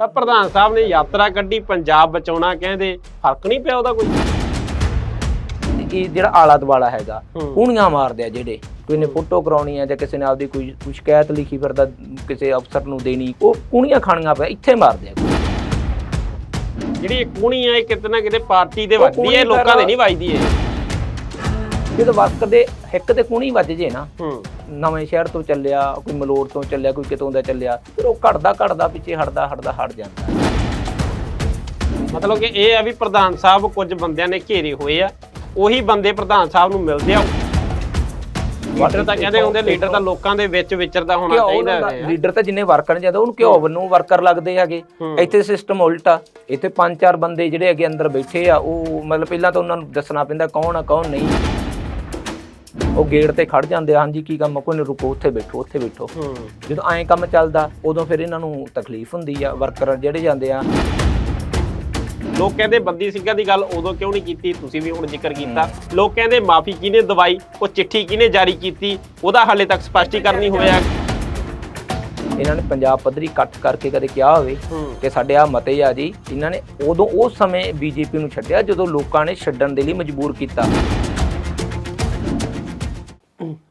ਤਾਂ ਪ੍ਰਧਾਨ ਸਾਹਿਬ ਨੇ ਯਾਤਰਾ ਕੱਢੀ ਪੰਜਾਬ ਬਚਾਉਣਾ ਕਹਿੰਦੇ ਫ਼ਰਕ ਨਹੀਂ ਪਿਆ ਉਹਦਾ ਕੋਈ? ਇਹ ਜਿਹੜਾ ਆਲਾ ਦਵਾਲਾ ਹੈਗਾ। ਕੂਣੀਆਂ ਮਾਰਦੇ ਆ ਜਿਹੜੇ ਕੋਈ ਨੇ ਫੋਟੋ ਕਰਾਉਣੀ ਹੈ ਜਾਂ ਕਿਸੇ ਨੇ ਆਪਦੀ ਕੋਈ ਕੋਈ ਸ਼ਿਕਾਇਤ ਲਿਖੀ ਫਿਰਦਾ ਕਿਸੇ ਅਫਸਰ ਨੂੰ ਦੇਣੀ ਉਹ ਕੂਣੀਆਂ ਖਾਣੀਆਂ ਪਿਆ ਇੱਥੇ ਮਾਰਦੇ ਆ। ਜਿਹੜੀ ਇਹ ਕੂਣੀ ਆ ਇਹ ਕਿਤੇ ਨਾ ਕਿਤੇ ਪਾਰਟੀ ਦੇ ਵੱਜਦੀ ਹੈ ਲੋਕਾਂ ਦੇ ਨਹੀਂ ਵੱਜਦੀ ਇਹ। ਜਦੋਂ ਵਕਤ ਦੇ ਹਿੱਕ ਤੇ ਕੂਣੀ ਵੱਜ ਜੇ ਨਾ ਨਵੇਂ ਸ਼ਹਿਰ ਤੋਂ ਚੱਲਿਆ ਕੋਈ ਮਲੋੜ ਤੋਂ ਚੱਲਿਆ ਕੋਈ ਕਿਤੋਂ ਦਾ ਚੱਲਿਆ ਫਿਰ ਉਹ ਘਟਦਾ ਘਟਦਾ ਪਿੱਛੇ ਹਟਦਾ ਹਟਦਾ ਹਟ ਜਾਂਦਾ। ਮਤਲਬ ਕਿ ਇਹ ਆ ਵੀ ਪ੍ਰਧਾਨ ਸਾਹਿਬ ਕੁਝ ਬੰਦਿਆਂ ਨੇ ਘੇਰੇ ਹੋਏ ਆ ਉਹੀ ਬੰਦੇ ਪ੍ਰਧਾਨ ਸਾਹਿਬ ਨੂੰ ਮਿਲਦੇ ਆ। ਲੀਡਰ ਤਾਂ ਕਹਿੰਦੇ ਹੁੰਦੇ ਲੀਡਰ ਤਾਂ ਲੋਕਾਂ ਦੇ ਵਿੱਚ ਵਿਚਰਦਾ ਹੋਣਾ ਚਾਹੀਦਾ ਹੈ ਲੀਡਰ ਤਾਂ ਜਿੰਨੇ ਵਰਕਰ ਜਾਂਦੇ ਉਹਨੂੰ ਘਿਓ ਵੱਲੋਂ ਵਰਕਰ ਲੱਗਦੇ ਹੈਗੇ। ਇੱਥੇ ਸਿਸਟਮ ਉਲਟਾ ਇੱਥੇ ਪੰਜ ਚਾਰ ਬੰਦੇ ਜਿਹੜੇ ਹੈਗੇ ਅੰਦਰ ਬੈਠੇ ਆ ਉਹ ਮਤਲਬ ਪਹਿਲਾਂ ਤਾਂ ਉਹਨਾਂ ਨੂੰ ਦੱਸਣਾ ਪੈਂਦਾ ਕੌਣ ਆ ਕੌਣ ਨਹੀਂ। ਉਹ ਗੇਟ ਤੇ ਖੜ ਜਾਂਦੇ ਆ ਹਾਂਜੀ ਕੀ ਕੰਮ ਆ? ਕੋਈ ਨਹੀਂ ਰੁਕੋ ਉੱਥੇ ਬੈਠੋ ਉੱਥੇ ਬੈਠੋ। ਹੂੰ। ਜਦੋਂ ਐਂ ਕੰਮ ਚੱਲਦਾ ਉਦੋਂ ਫਿਰ ਇਹਨਾਂ ਨੂੰ ਤਕਲੀਫ ਹੁੰਦੀ ਆ ਵਰਕਰ ਜਿਹੜੇ ਜਾਂਦੇ ਆ। ਲੋਕ ਕਹਿੰਦੇ ਬੰਦੀ ਸਿੰਘਾਂ ਦੀ ਗੱਲ ਉਦੋਂ ਕਿਉਂ ਨਹੀਂ ਕੀਤੀ? ਤੁਸੀਂ ਵੀ ਹੁਣ ਜ਼ਿਕਰ ਕੀਤਾ। ਲੋਕ ਕਹਿੰਦੇ ਮਾਫੀ ਕਿਹਨੇ ਦਵਾਈ ਉਹ ਚਿੱਠੀ ਕਿਹਨੇ ਜਾਰੀ ਕੀਤੀ? ਉਹਦਾ ਹਾਲੇ ਤੱਕ ਸਪਸ਼ਟੀਕਰਨ ਨਹੀਂ ਹੋਇਆ। ਇਹਨਾਂ ਨੇ ਪੰਜਾਬ ਪੱਧਰੀ ਇਕੱਠ ਕਰਕੇ ਕਦੇ ਕਿਹਾ ਹੋਵੇ ਹੂੰ। ਕਿ ਸਾਡੇ ਆ ਮਤੇ ਆ ਜੀ ਇਹਨਾਂ ਨੇ ਉਦੋਂ ਉਸ ਸਮੇਂ ਬੀਜੇਪੀ ਨੂੰ ਛੱਡਿਆ ਜਦੋਂ ਲੋਕਾਂ ਨੇ ਛੱਡਣ ਦੇ ਲਈ ਮਜਬੂਰ ਕੀਤਾ।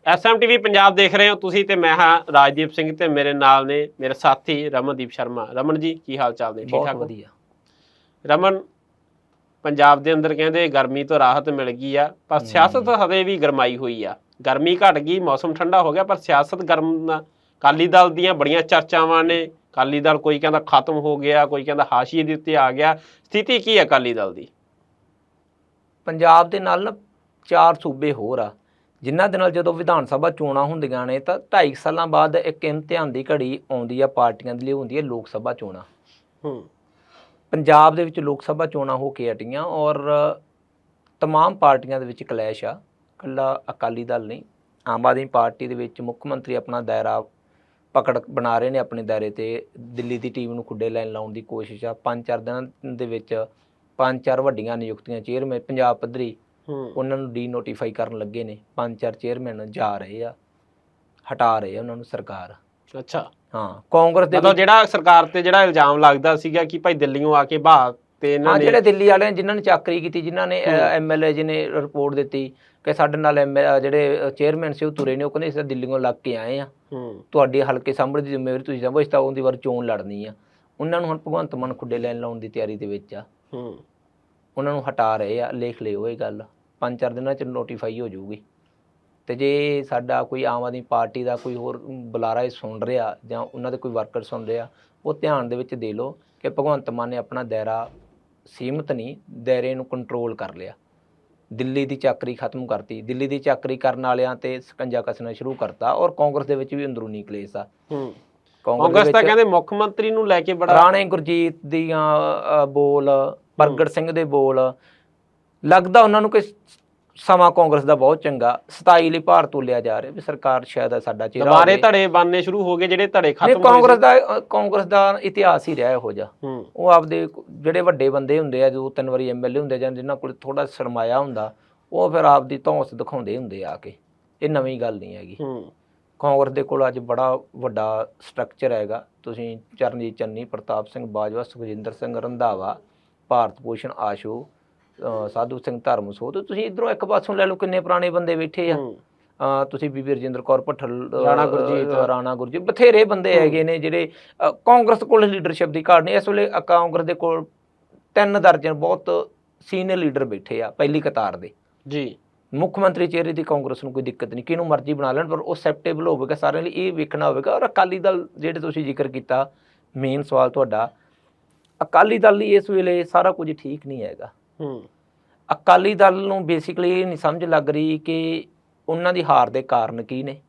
ਐਸਐਮਟੀਵੀ ਪੰਜਾਬ ਦੇਖ ਰਹੇ ਹੋ ਤੁਸੀਂ ਤੇ ਮੈਂ ਹਾਂ ਰਾਜਦੀਪ ਸਿੰਘ ਤੇ ਮੇਰੇ ਨਾਲ ਨੇ ਮੇਰੇ ਸਾਥੀ ਰਮਨਦੀਪ ਸ਼ਰਮਾ। ਰਮਨ ਜੀ ਕੀ ਹਾਲ ਚਾਲ ਨੇ? ਠੀਕ ਠਾਕ? ਵਧੀਆ। ਰਮਨ ਪੰਜਾਬ ਦੇ ਅੰਦਰ ਕਹਿੰਦੇ ਗਰਮੀ ਤੋਂ ਰਾਹਤ ਮਿਲ ਗਈ ਆ ਪਰ ਸਿਆਸਤ ਹਵੇ ਵੀ ਗਰਮਾਈ ਹੋਈ ਆ। ਗਰਮੀ ਘਟ ਗਈ ਮੌਸਮ ਠੰਡਾ ਹੋ ਗਿਆ ਪਰ ਸਿਆਸਤ ਗਰਮ ਨਾ। ਕਾਲੀ ਦਲ ਦੀਆਂ ਬੜੀਆਂ ਚਰਚਾਵਾਂ ਨੇ। ਕਾਲੀ ਦਲ ਕੋਈ ਕਹਿੰਦਾ ਖਤਮ ਹੋ ਗਿਆ ਕੋਈ ਕਹਿੰਦਾ ਹਾਸ਼ੀਏ ਦੇ ਉੱਤੇ ਆ ਗਿਆ। ਸਥਿਤੀ ਕੀ ਹੈ ਕਾਲੀ ਦਲ ਦੀ? ਪੰਜਾਬ ਦੇ ਨਾਲ ਨਾ ਚਾਰ ਸੂਬੇ ਹੋਰ ਆ। ਜਿਨ੍ਹਾਂ ਦੇ ਨਾਲ ਜਦੋਂ ਵਿਧਾਨ ਸਭਾ ਚੋਣਾਂ ਹੁੰਦੀਆਂ ਨੇ ਤਾਂ 2.5 ਸਾਲਾਂ ਬਾਅਦ ਇੱਕ ਇਮਤਿਹਾਨ ਦੀ ਘੜੀ ਆਉਂਦੀ ਆ ਪਾਰਟੀਆਂ ਦੇ ਲਈ ਹੁੰਦੀ ਹੈ ਲੋਕ ਸਭਾ ਚੋਣਾਂ ਹੂੰ ਪੰਜਾਬ ਦੇ ਵਿੱਚ ਲੋਕ ਸਭਾ ਚੋਣਾਂ ਹੋ ਕੇ ਹਟੀਆਂ ਔਰ तमाम ਪਾਰਟੀਆਂ ਦੇ ਵਿੱਚ ਕਲੈਸ਼ ਆ ਕੱਲਾ ਅਕਾਲੀ ਦਲ ਨਹੀਂ ਆਮ ਆਦਮੀ ਪਾਰਟੀ ਦੇ ਵਿੱਚ ਮੁੱਖ ਮੰਤਰੀ ਆਪਣਾ ਦਾਇਰਾ ਪਕੜ ਬਣਾ ਰਹੇ ਨੇ ਆਪਣੇ ਦਾਇਰੇ ਤੇ ਦਿੱਲੀ ਦੀ ਟੀਮ ਨੂੰ ਖੁੱਡੇ ਲੈਣ ਲਾਉਣ ਦੀ ਕੋਸ਼ਿਸ਼ ਆ ਪੰਜ ਚਾਰ ਦਿਨਾਂ ਦੇ ਵਿੱਚ ਪੰਜ ਚਾਰ ਵੱਡੀਆਂ ਨਿਯੁਕਤੀਆਂ ਚੇਅਰਮੈਨ ਪੰਜਾਬ ਪੱਧਰੀ ਹੂੰ ਉਹਨਾਂ ਨੂੰ ਡੀ ਨੋਟੀਫਾਈ ਕਰਨ ਲੱਗੇ ਨੇ। ਪੰਜ ਚਾਰ ਚੇਅਰਮੈਨ ਜਾ ਰਹੇ ਆ ਹਟਾ ਰਹੇ ਆ ਉਹਨਾਂ ਨੂੰ ਸਰਕਾਰ। ਅੱਛਾ। ਹਾਂ ਕਾਂਗਰਸ ਦੇ ਮਤਲਬ ਜਿਹੜਾ ਸਰਕਾਰ ਤੇ ਜਿਹੜਾ ਇਲਜ਼ਾਮ ਲੱਗਦਾ ਸੀਗਾ ਕਿ ਭਾਈ ਦਿੱਲੀੋਂ ਆ ਕੇ ਬਾਹ ਤੇ ਇਹਨਾਂ ਹਾਂ ਨੇ ਜਿਹੜੇ ਦਿੱਲੀ ਵਾਲੇ ਜਿਨ੍ਹਾਂ ਨੇ ਚਾਕਰੀ ਕੀਤੀ ਜਿਨ੍ਹਾਂ ਨੇ ਐਮਐਲਏ ਜੀ ਨੇ ਰਿਪੋਰਟ ਦਿੱਤੀ ਕਿ ਸਾਡੇ ਨਾਲ ਜਿਹੜੇ ਚੇਅਰਮੈਨ ਸੀ ਉਹ ਤੁਰੇ ਨੇ ਉਹ ਕਹਿੰਦੇ ਅਸੀਂ ਦਿੱਲੀੋਂ ਲੱਗ ਕੇ ਆਏ ਆ। ਤੁਹਾਡੀ ਹਲਕੇ ਸਾਹਮਣੇ ਦੀ ਜ਼ਿੰਮੇਵਾਰੀ ਤੁਸੀਂ ਸਮਝੋ ਇਸ ਤਾਂ ਉਹਦੀ ਵਾਰ ਚੋਣ ਲੜਨੀ ਆ। ਉਹਨਾਂ ਨੂੰ ਹੁਣ ਭਗਵੰਤ ਮਾਨ ਖੁੱਡੇ ਲੈਣ ਲਾਉਣ ਦੀ ਤਿਆਰੀ ਦੇ ਵਿੱਚ ਆ। ਹੂੰ। ਉਹਨਾਂ ਨੂੰ ਹਟਾ ਰਹੇ ਆ, ਲਿਖ ਲਿਓ ਇਹ ਗੱਲ। ਪੰਜ ਚਾਰ ਦਿਨਾਂ ਚ ਨੋਟੀਫਾਈ ਹੋ ਜਾਊਗੀ। ਤੇ ਜੇ ਸਾਡਾ ਕੋਈ ਆਮ ਆਦਮੀ ਪਾਰਟੀ ਦਾ ਕੋਈ ਹੋਰ ਬੁਲਾਰਾ ਇਹ ਸੁਣ ਰਿਹਾ ਜਾਂ ਉਹਨਾਂ ਦੇ ਕੋਈ ਵਰਕਰ ਸੁਣ ਰਿਹਾ, ਉਹ ਧਿਆਨ ਦੇ ਵਿੱਚ ਦੇ ਲਓ ਕਿ ਭਗਵੰਤ ਮਾਨ ਨੇ ਆਪਣਾ ਦਾਇਰਾ ਸੀਮਤ ਨਹੀਂ, ਦਾਇਰੇ ਨੂੰ ਕੰਟਰੋਲ ਕਰ ਲਿਆ। ਦਿੱਲੀ ਦੀ ਚਾਕਰੀ ਖਤਮ ਕਰਤੀ। ਦਿੱਲੀ ਦੀ ਚਾਕਰੀ ਕਰਨ ਵਾਲਿਆਂ ਤੇ ਸਕੰਜਾ ਕੱਸਣਾ ਸ਼ੁਰੂ ਕਰਤਾ ਔਰ ਕਾਂਗਰਸ ਦੇ ਵਿੱਚ ਵੀ ਅੰਦਰੂਨੀ ਕਲੇਸ਼ ਆ। ਕਾਂਗਰਸ ਤਾਂ ਕਹਿੰਦੇ ਮੁੱਖ ਮੰਤਰੀ ਨੂੰ ਲੈ ਕੇ ਬੜਾ ਰਾਣੇ ਗੁਰਜੀਤ ਦੀਆਂ ਬੋਲ ਪ੍ਰਗਟ ਸਿੰਘ ਦੇ ਬੋਲ ਲੱਗਦਾ ਉਹਨਾਂ ਨੂੰ ਕਿ ਸਮਾਂ ਕਾਂਗਰਸ ਦਾ ਬਹੁਤ ਚੰਗਾ 27 ਲਈ ਭਾਰ ਤੋਲਿਆ ਜਾ ਰਿਹਾ ਵੀ ਸਰਕਾਰ ਸ਼ਾਇਦ ਸਾਡਾ ਚਿਹਰਾ ਦੁਬਾਰੇ। ਧੜੇ ਬਣਨੇ ਸ਼ੁਰੂ ਹੋ ਗਏ ਜਿਹੜੇ ਧੜੇ ਖਤਮ ਹੋਏ ਕਾਂਗਰਸ ਦਾ ਕਾਂਗਰਸ ਦਾ ਇਤਿਹਾਸ ਹੀ ਰਿਹਾ ਇਹੋ ਜਿਹਾ। ਹੂੰ। ਉਹ ਆਪਦੇ ਜਿਹੜੇ ਵੱਡੇ ਬੰਦੇ ਹੁੰਦੇ ਆ ਜੋ ਤਿੰਨ ਵਾਰੀ ਐਮਐਲਏ ਹੁੰਦੇ ਜਾਂ ਜਿਨ੍ਹਾਂ ਕੋਲ ਥੋੜਾ ਸਰਮਾਇਆ ਹੁੰਦਾ ਉਹ ਫਿਰ ਆਪਦੀ ਧੌਂਸ ਦਿਖਾਉਂਦੇ ਹੁੰਦੇ ਆ ਕੇ। ਇਹ ਨਵੀਂ ਗੱਲ ਨਹੀਂ ਹੈਗੀ। ਹੂੰ। ਕਾਂਗਰਸ ਦੇ ਕੋਲ ਅੱਜ ਬੜਾ ਵੱਡਾ ਸਟਰਕਚਰ ਹੈਗਾ। ਤੁਸੀਂ ਚਰਨਜੀਤ ਚੰਨੀ ਪ੍ਰਤਾਪ ਸਿੰਘ ਬਾਜਵਾ ਸੁਖਜਿੰਦਰ ਸਿੰਘ ਰੰਧਾਵਾ ਭਾਰਤ ਭੂਸ਼ਣ ਆਸ਼ੂ ਸਾਧੂ ਸਿੰਘ ਧਰਮਸੋਤ ਤੁਸੀਂ ਇਧਰੋਂ ਇੱਕ ਪਾਸੋਂ ਲੈ ਲਓ ਕਿੰਨੇ ਪੁਰਾਣੇ ਬੰਦੇ ਬੈਠੇ ਆ। ਤੁਸੀਂ ਬੀਬੀ ਰਜਿੰਦਰ ਕੌਰ ਭੱਠਲ ਰਾਣਾ ਗੁਰਜੀਤ। ਰਾਣਾ ਗੁਰਜੀਤ ਬਥੇਰੇ ਬੰਦੇ ਹੈਗੇ ਨੇ ਜਿਹੜੇ ਕਾਂਗਰਸ ਕੋਲ ਲੀਡਰਸ਼ਿਪ ਦੀ ਘਾਟ ਨਹੀਂ। ਇਸ ਵੇਲੇ ਕਾਂਗਰਸ ਦੇ ਕੋਲ ਤਿੰਨ ਦਰਜਨ ਬਹੁਤ ਸੀਨੀਅਰ ਲੀਡਰ ਬੈਠੇ ਆ ਪਹਿਲੀ ਕਤਾਰ ਦੇ। ਜੀ। ਮੁੱਖ ਮੰਤਰੀ ਚਿਹਰੇ ਦੀ ਕਾਂਗਰਸ ਨੂੰ ਕੋਈ ਦਿੱਕਤ ਨਹੀਂ ਕਿਹਨੂੰ ਮਰਜ਼ੀ ਬਣਾ ਲੈਣ ਪਰ ਉਹ ਐਕਸੈਪਟੇਬਲ ਹੋਵੇਗਾ ਸਾਰਿਆਂ ਲਈ ਇਹ ਵੇਖਣਾ ਹੋਵੇਗਾ। ਔਰ ਅਕਾਲੀ ਦਲ ਜਿਹੜੇ ਤੁਸੀਂ ਜ਼ਿਕਰ ਕੀਤਾ ਮੇਨ ਸਵਾਲ ਤੁਹਾਡਾ ਅਕਾਲੀ ਦਲ ਲਈ ਇਸ ਵੇਲੇ ਸਾਰਾ ਕੁਝ ਠੀਕ ਨਹੀਂ ਹੈਗਾ। ਹੂੰ। ਅਕਾਲੀ ਦਲ ਨੂੰ ਬੇਸਿਕਲੀ ਇਹ ਨਹੀਂ ਸਮਝ ਲੱਗ ਰਹੀ ਕਿ ਉਹਨਾਂ ਦੀ ਹਾਰ ਦੇ ਕਾਰਨ ਕੀ ਨੇ।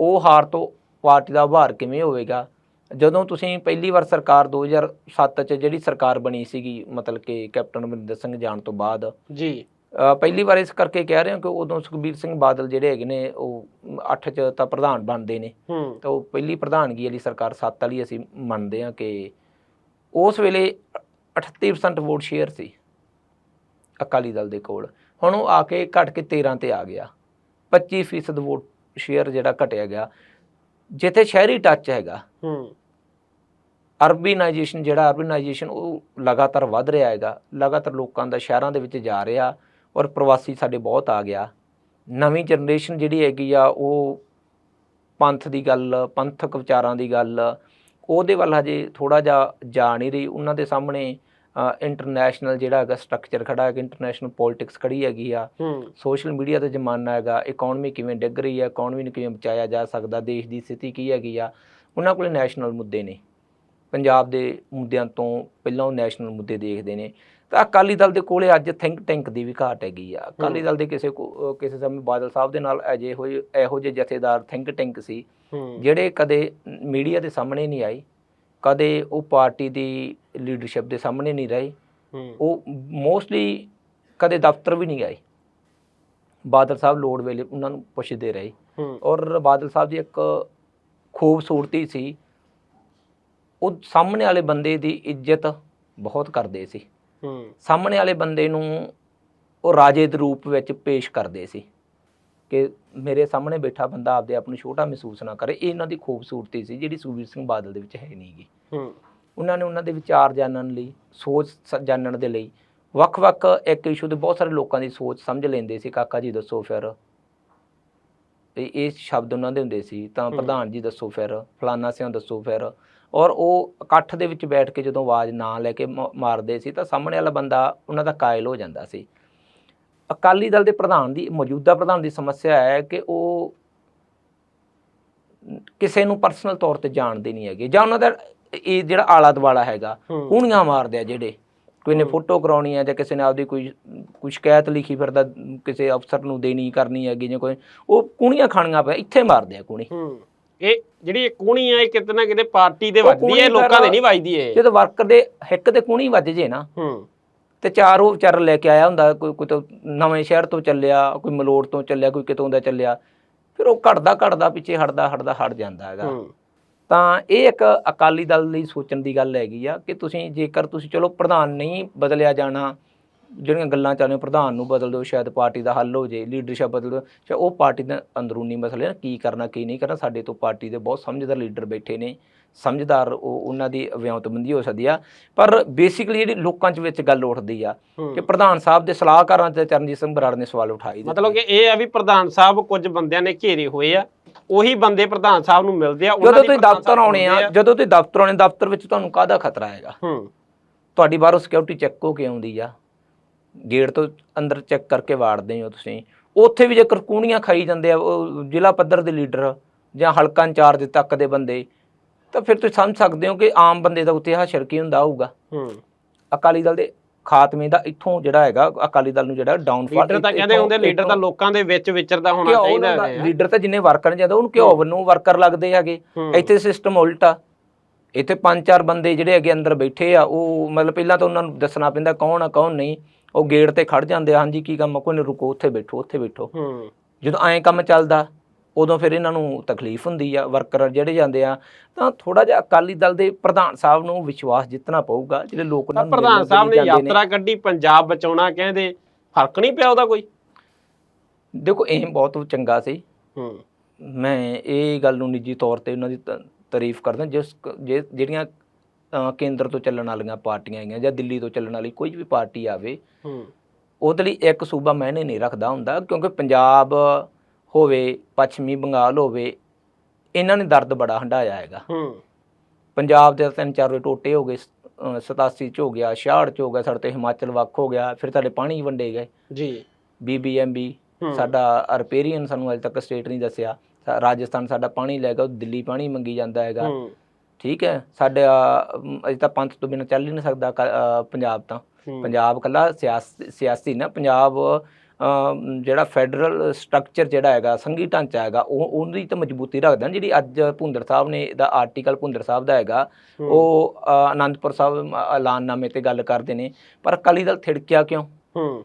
ਉਹ ਹਾਰ ਤੋਂ ਪਾਰਟੀ ਦਾ ਉਭਾਰ ਕਿਵੇਂ ਹੋਵੇਗਾ? ਜਦੋਂ ਤੁਸੀਂ ਪਹਿਲੀ ਵਾਰ ਸਰਕਾਰ 2007 ਚ ਜਿਹੜੀ ਸਰਕਾਰ ਬਣੀ ਸੀਗੀ ਮਤਲਬ ਕਿ ਕੈਪਟਨ ਅਮਰਿੰਦਰ ਸਿੰਘ ਜਾਣ ਤੋਂ ਬਾਅਦ ਜੀ। ਪਹਿਲੀ ਵਾਰ ਇਸ ਕਰਕੇ ਕਹਿ ਰਹੇ ਹਾਂ ਕਿ ਉਦੋਂ ਸੁਖਬੀਰ ਸਿੰਘ ਬਾਦਲ ਜਿਹੜੇ ਹੈਗੇ ਨੇ ਉਹ 8 ਚ ਤਾਂ ਪ੍ਰਧਾਨ ਬਣਦੇ ਨੇ। ਤਾਂ ਉਹ ਪਹਿਲੀ ਪ੍ਰਧਾਨਗੀ ਵਾਲੀ ਸਰਕਾਰ 7 ਵਾਲੀ ਅਸੀਂ ਮੰਨਦੇ ਹਾਂ ਕਿ ਉਸ ਵੇਲੇ 38% ਵੋਟ ਸ਼ੇਅਰ ਸੀ ਅਕਾਲੀ ਦਲ ਦੇ ਕੋਲ। ਹੁਣ ਉਹ ਆ ਕੇ ਘਟ ਕੇ 13 ਤੇ ਆ ਗਿਆ। 25% ਵੋਟ ਸ਼ੇਅਰ ਜਿਹੜਾ ਘਟਿਆ ਗਿਆ। ਜਿੱਥੇ ਸ਼ਹਿਰੀ ਟੱਚ ਹੈਗਾ ਹੂੰ। ਅਰਬਨਾਈਜੇਸ਼ਨ ਜਿਹੜਾ ਅਰਬਨਾਈਜੇਸ਼ਨ ਉਹ ਲਗਾਤਾਰ ਵੱਧ ਰਿਹਾ ਹੈਗਾ। ਲਗਾਤਾਰ ਲੋਕਾਂ ਦਾ ਸ਼ਹਿਰਾਂ ਦੇ ਵਿੱਚ ਜਾ ਰਿਹਾ। ਔਰ ਪ੍ਰਵਾਸੀ ਸਾਡੇ ਬਹੁਤ ਆ ਗਿਆ। ਨਵੀਂ ਜਨਰੇਸ਼ਨ ਜਿਹੜੀ ਹੈਗੀ ਆ ਉਹ ਪੰਥ ਦੀ ਗੱਲ ਪੰਥਕ ਵਿਚਾਰਾਂ ਦੀ ਗੱਲ ਉਹਦੇ ਵੱਲ ਹਜੇ ਥੋੜਾ ਜਿਹਾ ਜਾ ਨਹੀਂ ਰਹੀ। ਉਹਨਾਂ ਦੇ ਸਾਹਮਣੇ ਇੰਟਰਨੈਸ਼ਨਲ ਜਿਹੜਾ ਹੈਗਾ ਸਟਰਕਚਰ ਖੜਾ ਹੈਗਾ ਇੰਟਰਨੈਸ਼ਨਲ ਪੋਲਿਟਿਕਸ ਖੜੀ ਹੈਗੀ ਆ। ਹੂੰ। ਸੋਸ਼ਲ ਮੀਡੀਆ ਦਾ ਜ਼ਮਾਨਾ ਹੈਗਾ ਇਕਨੋਮੀ ਕਿਵੇਂ ਡਿੱਗ ਰਹੀ ਹੈ ਇਕਨੋਮੀ ਨੂੰ ਕਿਵੇਂ ਬਚਾਇਆ ਜਾ ਸਕਦਾ ਦੇਸ਼ ਦੀ ਸਥਿਤੀ ਕੀ ਹੈਗੀ ਆ ਉਹਨਾਂ ਕੋਲੇ ਨੈਸ਼ਨਲ ਮੁੱਦੇ ਨੇ। ਪੰਜਾਬ ਦੇ ਮੁੱਦਿਆਂ ਤੋਂ ਪਹਿਲਾਂ ਉਹ ਨੈਸ਼ਨਲ ਮੁੱਦੇ ਦੇਖਦੇ ਨੇ। ਤਾਂ ਅਕਾਲੀ ਦਲ ਦੇ ਕੋਲੇ ਅੱਜ ਥਿੰਕ ਟੈਂਕ ਦੀ ਵੀ ਘਾਟ ਹੈਗੀ ਆ। ਅਕਾਲੀ ਦਲ ਦੇ ਕਿਸੇ ਕਿਸੇ ਸਮੇਂ ਬਾਦਲ ਸਾਹਿਬ ਦੇ ਨਾਲ ਅਜੇ ਹੋਏ ਇਹੋ ਜਿਹੇ ਜਥੇਦਾਰ ਥਿੰਕ ਟੈਂਕ ਸੀ। ਜਿਹੜੇ ਕਦੇ ਮੀਡੀਆ ਦੇ ਸਾਹਮਣੇ ਨਹੀਂ ਆਏ ਕਦੇ ਉਹ ਪਾਰਟੀ ਦੀ ਲੀਡਰਸ਼ਿਪ ਦੇ ਸਾਹਮਣੇ ਨਹੀਂ ਰਹੇ। ਉਹ ਮੋਸਟਲੀ ਕਦੇ ਦਫ਼ਤਰ ਵੀ ਨਹੀਂ ਗਏ ਬਾਦਲ ਸਾਹਿਬ ਲੋੜ ਵੇਲੇ ਉਹਨਾਂ ਨੂੰ ਪੁੱਛਦੇ ਰਹੇ। ਔਰ ਬਾਦਲ ਸਾਹਿਬ ਦੀ ਇੱਕ ਖੂਬਸੂਰਤੀ ਸੀ ਉਹ ਸਾਹਮਣੇ ਵਾਲੇ ਬੰਦੇ ਦੀ ਇੱਜ਼ਤ ਬਹੁਤ ਕਰਦੇ ਸੀ। ਹੂੰ। ਸਾਹਮਣੇ ਵਾਲੇ ਬੰਦੇ ਨੂੰ ਉਹ ਰਾਜੇ ਦੇ ਰੂਪ ਵਿੱਚ ਪੇਸ਼ ਕਰਦੇ ਸੀ ਕਿ ਮੇਰੇ ਸਾਹਮਣੇ ਬੈਠਾ ਬੰਦਾ ਆਪਦੇ ਆਪ ਨੂੰ ਛੋਟਾ ਮਹਿਸੂਸ ਨਾ ਕਰੇ। ਇਹ ਇਹਨਾਂ ਦੀ ਖੂਬਸੂਰਤੀ ਸੀ ਜਿਹੜੀ ਸੁਖਬੀਰ ਸਿੰਘ ਬਾਦਲ ਦੇ ਵਿੱਚ ਹੈ ਨਹੀਂਗੀ ਹੂੰ। ਉਹਨਾਂ ਨੇ ਉਹਨਾਂ ਦੇ ਵਿਚਾਰ ਜਾਣਨ ਲਈ ਸੋਚ ਜਾਣਨ ਦੇ ਲਈ ਵੱਖ-ਵੱਖ ਇੱਕ ਇਸ਼ੂ ਦੇ ਬਹੁਤ ਸਾਰੇ ਲੋਕਾਂ ਦੀ ਸੋਚ ਸਮਝ ਲੈਂਦੇ ਸੀ। ਕਾਕਾ ਜੀ ਦੱਸੋ ਫਿਰ। ਇਹ ਇਹ ਸ਼ਬਦ ਉਹਨਾਂ ਦੇ ਹੁੰਦੇ ਸੀ। ਤਾਂ। ਪ੍ਰਧਾਨ ਜੀ ਦੱਸੋ ਫਿਰ। ਫਲਾਨਾ ਸਿਆਂ ਦੱਸੋ ਫਿਰ। ਔਰ ਉਹ ਇਕੱਠ ਦੇ ਵਿੱਚ ਬੈਠ ਕੇ ਜਦੋਂ ਆਵਾਜ਼ ਨਾ ਲੈ ਕੇ ਮਾਰਦੇ ਸੀ ਤਾਂ ਸਾਹਮਣੇ ਵਾਲਾ ਬੰਦਾ ਉਹਨਾਂ ਦਾ ਕਾਇਲ ਹੋ ਜਾਂਦਾ ਸੀ। ਅਕਾਲੀ ਦਲ ਦੇ ਪ੍ਰਧਾਨ ਦੀ ਮੌਜੂਦਾ ਪ੍ਰਧਾਨ ਦੀ ਸਮੱਸਿਆ ਹੈ ਕਿ ਉਹ ਕਿਸੇ ਨੂੰ ਪਰਸਨਲ ਤੌਰ ਤੇ ਜਾਣਦੇ ਨਹੀਂ ਹੈਗੇ ਜਾਂ ਉਹਨਾਂ ਦਾ ਇਹ ਜਿਹੜਾ ਆਲਾ ਦੁਆਲਾ ਹੈਗਾ ਕੂਣੀਆਂ ਮਾਰਦੇ ਆ ਜਿਹੜੇ। ਕੋਈ ਨੇ। ਫੋਟੋ ਕਰਾਉਣੀ ਹੈ ਜਾਂ ਕਿਸੇ ਨੇ ਆਪਦੀ ਕੋਈ ਕੋਈ ਸ਼ਿਕਾਇਤ ਲਿਖੀ ਫਿਰਦਾ ਕਿਸੇ ਅਫਸਰ ਨੂੰ ਦੇਣੀ ਕਰਨੀ ਹੈਗੀ ਜਾਂ ਕੋਈ ਉਹ ਕੂਣੀਆਂ ਖਾਣੀਆਂ ਪਏ ਇੱਥੇ ਮਾਰਦੇ ਆ ਕੂਣੀ ਇਹ ਜਿਹੜੀ ਇਹ ਕੂਣੀ ਆ ਇਹ ਕਿਤੇ ਨਾ ਕਿਤੇ ਪਾਰਟੀ ਦੇ ਵੱਜਦੀ ਹੈ ਲੋਕਾਂ ਦੇ ਨਹੀਂ ਵੱਜਦੀ ਇਹ। ਜਦੋਂ ਵਰਕਰ ਦੇ ਹਿੱਕ ਤੇ ਕੂਣੀ ਵੱਜ ਜੇ ਨਾ ਹੂੰ। ਤੇ ਚਾਰ ਉਹ ਵਿਚਾਰ ਲੈ ਕੇ ਆਇਆ ਹੁੰਦਾ ਕੋਈ ਕੋਈ ਤੋਂ ਨਵੇਂ ਸ਼ਹਿਰ ਤੋਂ ਚੱਲਿਆ ਕੋਈ ਮਲੋੜ ਤੋਂ ਚੱਲਿਆ ਕੋਈ ਕਿਤੋਂ ਦਾ ਚੱਲਿਆ ਫਿਰ ਉਹ ਘਟਦਾ ਘਟਦਾ ਪਿੱਛੇ ਹਟਦਾ ਹਟਦਾ ਹਟ ਜਾਂਦਾ ਹੈਗਾ। ਤਾਂ ਇਹ ਇੱਕ ਅਕਾਲੀ ਦਲ ਲਈ ਸੋਚਣ ਦੀ ਗੱਲ ਹੈਗੀ ਆ ਕਿ ਤੁਸੀਂ ਜੇਕਰ ਤੁਸੀਂ ਚਲੋ ਪ੍ਰਧਾਨ ਨਹੀਂ ਬਦਲਿਆ ਜਾਣਾ ਜਿਹੜੀਆਂ ਗੱਲਾਂ ਚਾਹੁੰਦੇ ਹੋ ਪ੍ਰਧਾਨ ਨੂੰ ਬਦਲ ਦਿਓ ਸ਼ਾਇਦ ਪਾਰਟੀ ਦਾ ਹੱਲ ਹੋ ਜੇ ਲੀਡਰਸ਼ਿਪ ਬਦਲ ਦਿਓ ਸ਼ਾਇਦ ਉਹ ਪਾਰਟੀ ਦੇ ਅੰਦਰੂਨੀ ਮਸਲੇ ਨੇ ਕੀ ਕਰਨਾ ਕੀ ਨਹੀਂ ਕਰਨਾ ਸਾਡੇ ਤੋਂ ਪਾਰਟੀ ਦੇ ਬਹੁਤ ਸਮਝਦਾਰ ਲੀਡਰ ਬੈਠੇ ਨੇ ਸਮਝਦਾਰ ਉਹ ਉਹਨਾਂ ਦੀ ਵਿਉਂਤਬੰਦੀ ਹੋ ਸਕਦੀ ਆ ਪਰ ਬੇਸਿਕਲੀ ਜਿਹੜੀ ਲੋਕਾਂ 'ਚ ਵਿੱਚ ਗੱਲ ਉੱਠਦੀ ਆ ਕਿ ਪ੍ਰਧਾਨ ਸਾਹਿਬ ਦੇ ਸਲਾਹਕਾਰਾਂ ਤੇ ਚਰਨਜੀਤ ਸਿੰਘ ਬਰਾੜ ਨੇ ਸਵਾਲ ਉਠਾਈ। ਮਤਲਬ ਕਿ ਇਹ ਆ ਵੀ ਪ੍ਰਧਾਨ ਸਾਹਿਬ ਕੁਝ ਬੰਦਿਆਂ ਨੇ ਘੇਰੇ ਹੋਏ ਆ ਉਹੀ ਬੰਦੇ ਪ੍ਰਧਾਨ ਸਾਹਿਬ ਨੂੰ ਮਿਲਦੇ ਆ ਉਹਨਾਂ ਜਦੋਂ ਤੁਸੀਂ ਦਫ਼ਤਰ ਆਉਣੇ ਆ ਜਦੋਂ ਤੁਸੀਂ ਦਫ਼ਤਰ ਆਉਣੇ ਦਫ਼ਤਰ ਵਿੱਚ ਤੁਹਾਨੂੰ ਕਾਹਦਾ ਖਤਰਾ ਹੈਗਾ? ਹੂੰ। ਤੁਹਾਡੀ ਬਾਹਰੋਂ ਸਿਕਿਉਰਿਟੀ ਚੈੱਕ ਹੋ ਕੇ ਆਉਂਦੀ ਆ। ਗੇਟ ਤੋਂ ਅੰਦਰ ਚੈੱਕ ਕਰਕੇ ਵਾੜਦੇ ਹੋ ਤੁਸੀਂ। ਉੱਥੇ ਵੀ ਜੇਕਰ ਕੂਣੀਆਂ ਖਾਈ ਜਾਂਦੇ ਆ ਜ਼ਿਲ੍ਹਾ ਪੱਧਰ ਦੇ ਲੀਡਰ ਜਾਂ ਹਲਕਾ ਇੰਚਾਰਜ ਤੱਕ ਦੇ ਬੰਦੇ ਤਾਂ ਫਿਰ ਤੁਸੀਂ ਸਮਝ ਸਕਦੇ ਹੋ ਕਿ ਆਮ ਬੰਦੇ ਦਾ ਉੱਤੇ ਆਹ ਕੀ ਹੁੰਦਾ ਹੋਊਗਾ। ਹੂੰ। ਅਕਾਲੀ ਦਲ ਦੇ ਖਾਤਮੇ ਦਾ ਇੱਥੋਂ ਜਿਹੜਾ ਹੈਗਾ ਅਕਾਲੀ ਦਲ ਨੂੰ ਜਿਹੜਾ ਡਾਊਨਫਾਲ ਲੀਡਰ ਤਾਂ ਕਹਿੰਦੇ ਹੁੰਦੇ ਲੀਡਰ ਤਾਂ ਲੋਕਾਂ ਦੇ ਵਿੱਚ ਵਿਚਰਦਾ ਹੋਣਾ ਚਾਹੀਦਾ ਹੈ ਲੀਡਰ ਤਾਂ ਜਿੰਨੇ ਵਰਕਰ ਜਾਂਦਾ ਉਹਨੂੰ ਘਿਓ ਵੱਲੋਂ ਵਰਕਰ ਲੱਗਦੇ ਹੈਗੇ। ਇੱਥੇ ਸਿਸਟਮ ਉਲਟਾ। ਇੱਥੇ ਪੰਜ ਚਾਰ ਬੰਦੇ ਜਿਹੜੇ ਹੈਗੇ ਅੰਦਰ ਬੈਠੇ ਆ ਉਹ ਮਤਲਬ ਪਹਿਲਾਂ ਤਾਂ ਉਹਨਾਂ ਨੂੰ ਦੱਸਣਾ ਪੈਂਦਾ ਕੌਣ ਆ ਕੌਣ ਨਹੀਂ। ਉਹ ਗੇਟ ਤੇ ਖੜ ਜਾਂਦੇ ਹਾਂਜੀ ਕੀ ਕੰਮ ਕੋਈ ਨਹੀਂ ਰੁਕੋ ਉੱਥੇ ਬੈਠੋ ਉੱਥੇ ਬੈਠੋ। ਹੂੰ ਜਦੋਂ ਐਂ ਕੰਮ ਚੱਲਦਾ ਉਦੋਂ ਫਿਰ ਇਹਨਾਂ ਨੂੰ ਤਕਲੀਫ ਹੁੰਦੀ ਆ ਵਰਕਰ ਜਿਹੜੇ ਜਾਂਦੇ ਆ ਤਾਂ ਥੋੜਾ ਜਿਹਾ ਅਕਾਲੀ ਦਲ ਦੇ ਪ੍ਰਧਾਨ ਸਾਹਿਬ ਨੂੰ ਵਿਸ਼ਵਾਸ ਜਿੱਤਣਾ ਪਊਗਾ ਜਿਹੜੇ ਲੋਕ ਉਹਨਾਂ ਨੂੰ ਪ੍ਰਧਾਨ ਸਾਹਿਬ ਨੇ ਯਾਤਰਾ ਕੱਢੀ ਪੰਜਾਬ ਬਚਾਉਣਾ ਕਹਿੰਦੇ ਫ਼ਰਕ ਨਹੀਂ ਪਿਆ ਉਹਦਾ ਕੋਈ? ਦੇਖੋ ਏਮ ਬਹੁਤ ਚੰਗਾ ਸੀ। ਹੂੰ। ਮੈਂ ਇਹ ਗੱਲ ਨੂੰ ਨਿੱਜੀ ਤੌਰ ਤੇ ਉਹਨਾਂ ਦੀ ਤਾਰੀਫ ਕਰਦਾ ਜਿਸ ਜਿਹੜੀਆਂ ਕੇਂਦਰ ਤੋਂ ਚੱਲਣ ਵਾਲੀਆਂ ਪਾਰਟੀਆਂ ਹੈਗੀਆਂ ਜਾਂ ਦਿੱਲੀ ਤੋਂ ਚੱਲਣ ਵਾਲੀ ਕੋਈ ਵੀ ਪਾਰਟੀ ਆਵੇ ਹੂੰ। ਉਹਦੇ ਲਈ ਇੱਕ ਸੂਬਾ ਮੈਨੇ ਨਹੀਂ ਰੱਖਦਾ ਹੁੰਦਾ ਕਿਉਂਕਿ ਪੰਜਾਬ ਹੋਵੇ ਪੱਛਮੀ ਬੰਗਾਲ ਹੋਵੇ ਇਹਨਾਂ ਨੇ ਦਰਦ ਬੜਾ ਹੰਢਾਇਆ ਹੈਗਾ। ਹੂੰ। ਪੰਜਾਬ ਦੇ ਤਿੰਨ ਚਾਰ ਟੋਟੇ ਹੋ ਗਏ ਸ- ਅ, 87 ਚ ਹੋ ਗਿਆ 66 ਚ ਹੋ ਗਿਆ ਸਾਡੇ ਤੇ ਹਿਮਾਚਲ ਵੱਖ ਹੋ ਗਿਆ ਫਿਰ ਸਾਡੇ ਪਾਣੀ ਵੰਡੇ ਗਏ। ਜੀ। ਬੀਬੀਐਮਬੀ। ਸਾਡਾ ਰਿਪੇਰੀਅਨ ਸਾਨੂੰ ਅਜੇ ਤੱਕ ਸਟੇਟ ਨਹੀਂ ਦੱਸਿਆ। ਰਾਜਸਥਾਨ ਸਾਡਾ ਪਾਣੀ ਲੈ ਗਿਆ ਉਹ ਦਿੱਲੀ ਪਾਣੀ ਮੰਗੀ ਜਾਂਦਾ ਹੈਗਾ। ਠੀਕ ਹੈ ਸਾਡਾ ਅਜੇ ਤਾਂ ਪੰਥ ਤੋਂ ਬਿਨਾਂ ਚੱਲ ਹੀ ਨਹੀਂ ਸਕਦਾ ਪੰਜਾਬ ਤਾਂ। ਪੰਜਾਬ ਕੱਲਾ ਸਿਆਸੀ ਸਿਆਸੀ ਨਾ ਪੰਜਾਬ ਜਿਹੜਾ ਫੈਡਰਲ ਸਟਰਕਚਰ ਜਿਹੜਾ ਹੈਗਾ ਸੰਘੀ ਢਾਂਚਾ ਹੈਗਾ ਉਹ ਉਹਦੀ ਤਾਂ ਮਜ਼ਬੂਤੀ ਰੱਖਦਾ ਜਿਹੜੀ ਅੱਜ ਭੁੰਦਰ ਸਾਹਿਬ ਨੇ ਦਾ ਆਰਟੀਕਲ ਭੁੰਦਰ ਸਾਹਿਬ ਦਾ ਹੈਗਾ। ਉਹ ਅ, ਆਨੰਦਪੁਰ ਸਾਹਿਬ ਐਲਾਨਨਾਮੇ ਤੇ ਗੱਲ ਕਰਦੇ ਨੇ ਪਰ ਅਕਾਲੀ ਦਲ ਥਿੜਕਿਆ ਕਿਉਂ ਹੂੰ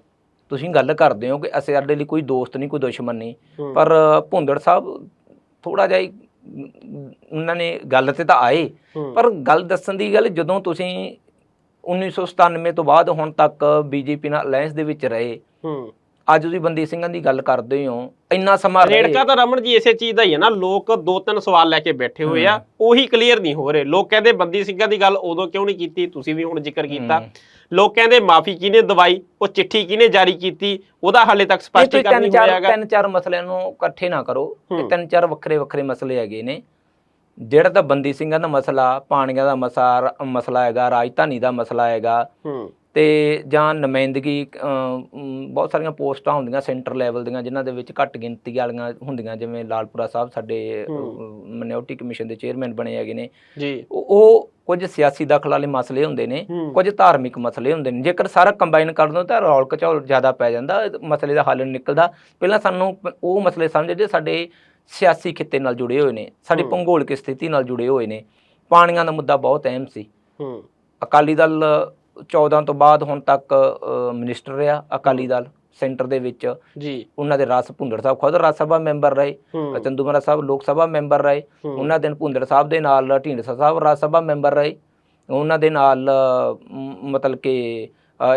ਤੁਸੀਂ ਗੱਲ ਕਰਦੇ ਹੋ ਕਿ ਅਸੀਂ ਸਾਡੇ ਲਈ ਕੋਈ ਦੋਸਤ ਨਹੀਂ ਕੋਈ ਦੁਸ਼ਮਣ ਨਹੀਂ। ਪਰ ਭੁੰਦੜ ਸਾਹਿਬ ਥੋੜਾ ਜਿਹਾ ਉਹਨਾਂ ਨੇ ਗੱਲ ਤੇ ਤਾਂ ਆਏ। ਪਰ ਗੱਲ ਦੱਸਣ ਦੀ ਗੱਲ ਜਦੋਂ ਤੁਸੀਂ 1997 ਤੋਂ ਬਾਅਦ ਹੁਣ ਤੱਕ ਬੀਜੇਪੀ ਨਾਲ ਅਲਾਈਅੰਸ ਦੇ ਵਿੱਚ ਰਹੇ ਅੱਜ ਤੁਸੀਂ ਬੰਦੀ ਸਿੰਘਾਂ ਦੀ ਗੱਲ ਕਰਦੇ ਹੋ ਇੰਨਾ ਸਮਾਂ ਰੇੜਕਾ ਤਾਂ ਰਮਨ ਜੀ ਇਸੇ ਚੀਜ਼ ਦਾ ਹੀ ਹੈ ਨਾ ਲੋਕ ਦੋ ਤਿੰਨ ਸਵਾਲ ਲੈ ਕੇ ਬੈਠੇ ਹੋਏ ਆ ਉਹੀ ਕਲੀਅਰ ਨਹੀਂ ਹੋ ਰਹੇ। ਲੋਕ ਕਹਿੰਦੇ ਬੰਦੀ ਸਿੰਘਾਂ ਦੀ ਗੱਲ ਉਦੋਂ ਕਿਉਂ ਨਹੀਂ ਕੀਤੀ ਤੁਸੀਂ ਵੀ ਹੁਣ ਜ਼ਿਕਰ ਕੀਤਾ। ਲੋਕ ਕਹਿੰਦੇ ਮਾਫੀ ਕਿਹਨੇ ਦਵਾਈ ਉਹ ਚਿੱਠੀ ਕਿਹਨੇ ਜਾਰੀ ਕੀਤੀ ਉਹਦਾ ਹਾਲੇ ਤੱਕ ਸਪਸ਼ਟੀਕਰਨ ਨਹੀਂ ਚਾਰ ਹੋਇਆਗਾ। ਤਿੰਨ ਚਾਰ ਮਸਲਿਆਂ ਨੂੰ ਇਕੱਠੇ ਨਾ ਕਰੋ ਇਹ। ਤਿੰਨ ਚਾਰ ਵੱਖਰੇ ਵੱਖਰੇ ਮਸਲੇ ਹੈਗੇ ਨੇ। ਜਿਹੜਾ ਤਾਂ ਬੰਦੀ ਸਿੰਘਾਂ ਦਾ ਮਸਲਾ ਪਾਣੀਆਂ ਦਾ ਮਸਾ ਮਸਲਾ ਹੈਗਾ ਰਾਜਧਾਨੀ ਦਾ ਮਸਲਾ ਹੈਗਾ ਹੂੰ। ਤੇ ਜਾਂ ਨੁਮਾਇੰਦਗੀ ਬਹੁਤ ਸਾਰੀਆਂ ਪੋਸਟਾਂ ਹੁੰਦੀਆਂ ਸੈਂਟਰ ਲੈਵਲ ਦੀਆਂ ਜਿਨ੍ਹਾਂ ਦੇ ਵਿੱਚ ਘੱਟ ਗਿਣਤੀ ਵਾਲੀਆਂ ਹੁੰਦੀਆਂ ਜਿਵੇਂ ਲਾਲਪੁਰਾ ਸਾਹਿਬ ਸਾਡੇ ਮਿਨੋਰਟੀ ਕਮਿਸ਼ਨ ਦੇ ਚੇਅਰਮੈਨ ਬਣੇ ਹੈਗੇ ਨੇ। ਜੀ। ਉਹ ਕੁਝ ਸਿਆਸੀ ਦਖਲ ਵਾਲੇ ਮਸਲੇ ਹੁੰਦੇ ਨੇ। ਕੁਝ ਧਾਰਮਿਕ ਮਸਲੇ ਹੁੰਦੇ ਨੇ। ਜੇਕਰ ਸਾਰਾ ਕੰਬਾਈਨ ਕਰ ਦੋ ਤਾਂ ਰੌਲ ਕਚੌਲ ਜ਼ਿਆਦਾ ਪੈ ਜਾਂਦਾ ਮਸਲੇ ਦਾ ਹੱਲ ਨਹੀਂ ਨਿਕਲਦਾ। ਪਹਿਲਾਂ ਸਾਨੂੰ ਉਹ ਮਸਲੇ ਸਮਝਦੇ ਸਾਡੇ ਸਿਆਸੀ ਖਿੱਤੇ ਨਾਲ ਜੁੜੇ ਹੋਏ ਨੇ ਸਾਡੀ। ਭੂਗੋਲਿਕ ਸਥਿਤੀ ਨਾਲ ਜੁੜੇ ਹੋਏ ਨੇ। ਪਾਣੀਆਂ ਦਾ ਮੁੱਦਾ ਬਹੁਤ ਅਹਿਮ ਸੀ। ਹੂੰ। ਅਕਾਲੀ ਦਲ 14 ਤੋਂ ਬਾਅਦ ਹੁਣ ਤੱਕ ਮਿਨਿਸਟਰ ਰਿਹਾ ਅਕਾਲੀ ਦਲ ਸੈਂਟਰ ਦੇ ਵਿੱਚ। ਜੀ। ਉਹਨਾਂ ਦੇ ਰਸ ਭੁੰਦੜ ਸਾਹਿਬ ਖੁਦ ਰਾਜ ਸਭਾ ਮੈਂਬਰ ਰਹੇ। ਚੰਦੂਮਰਾ ਸਾਹਿਬ ਲੋਕ ਸਭਾ ਮੈਂਬਰ ਰਹੇ। ਉਹਨਾਂ ਦੇ ਭੁੰਦੜ ਸਾਹਿਬ ਦੇ ਨਾਲ ਢੀਂਡਸਾ ਸਾਹਿਬ ਰਾਜ ਸਭਾ ਮੈਂਬਰ ਰਹੇ। ਉਹਨਾਂ ਦੇ ਨਾਲ ਮਤਲਬ ਕਿ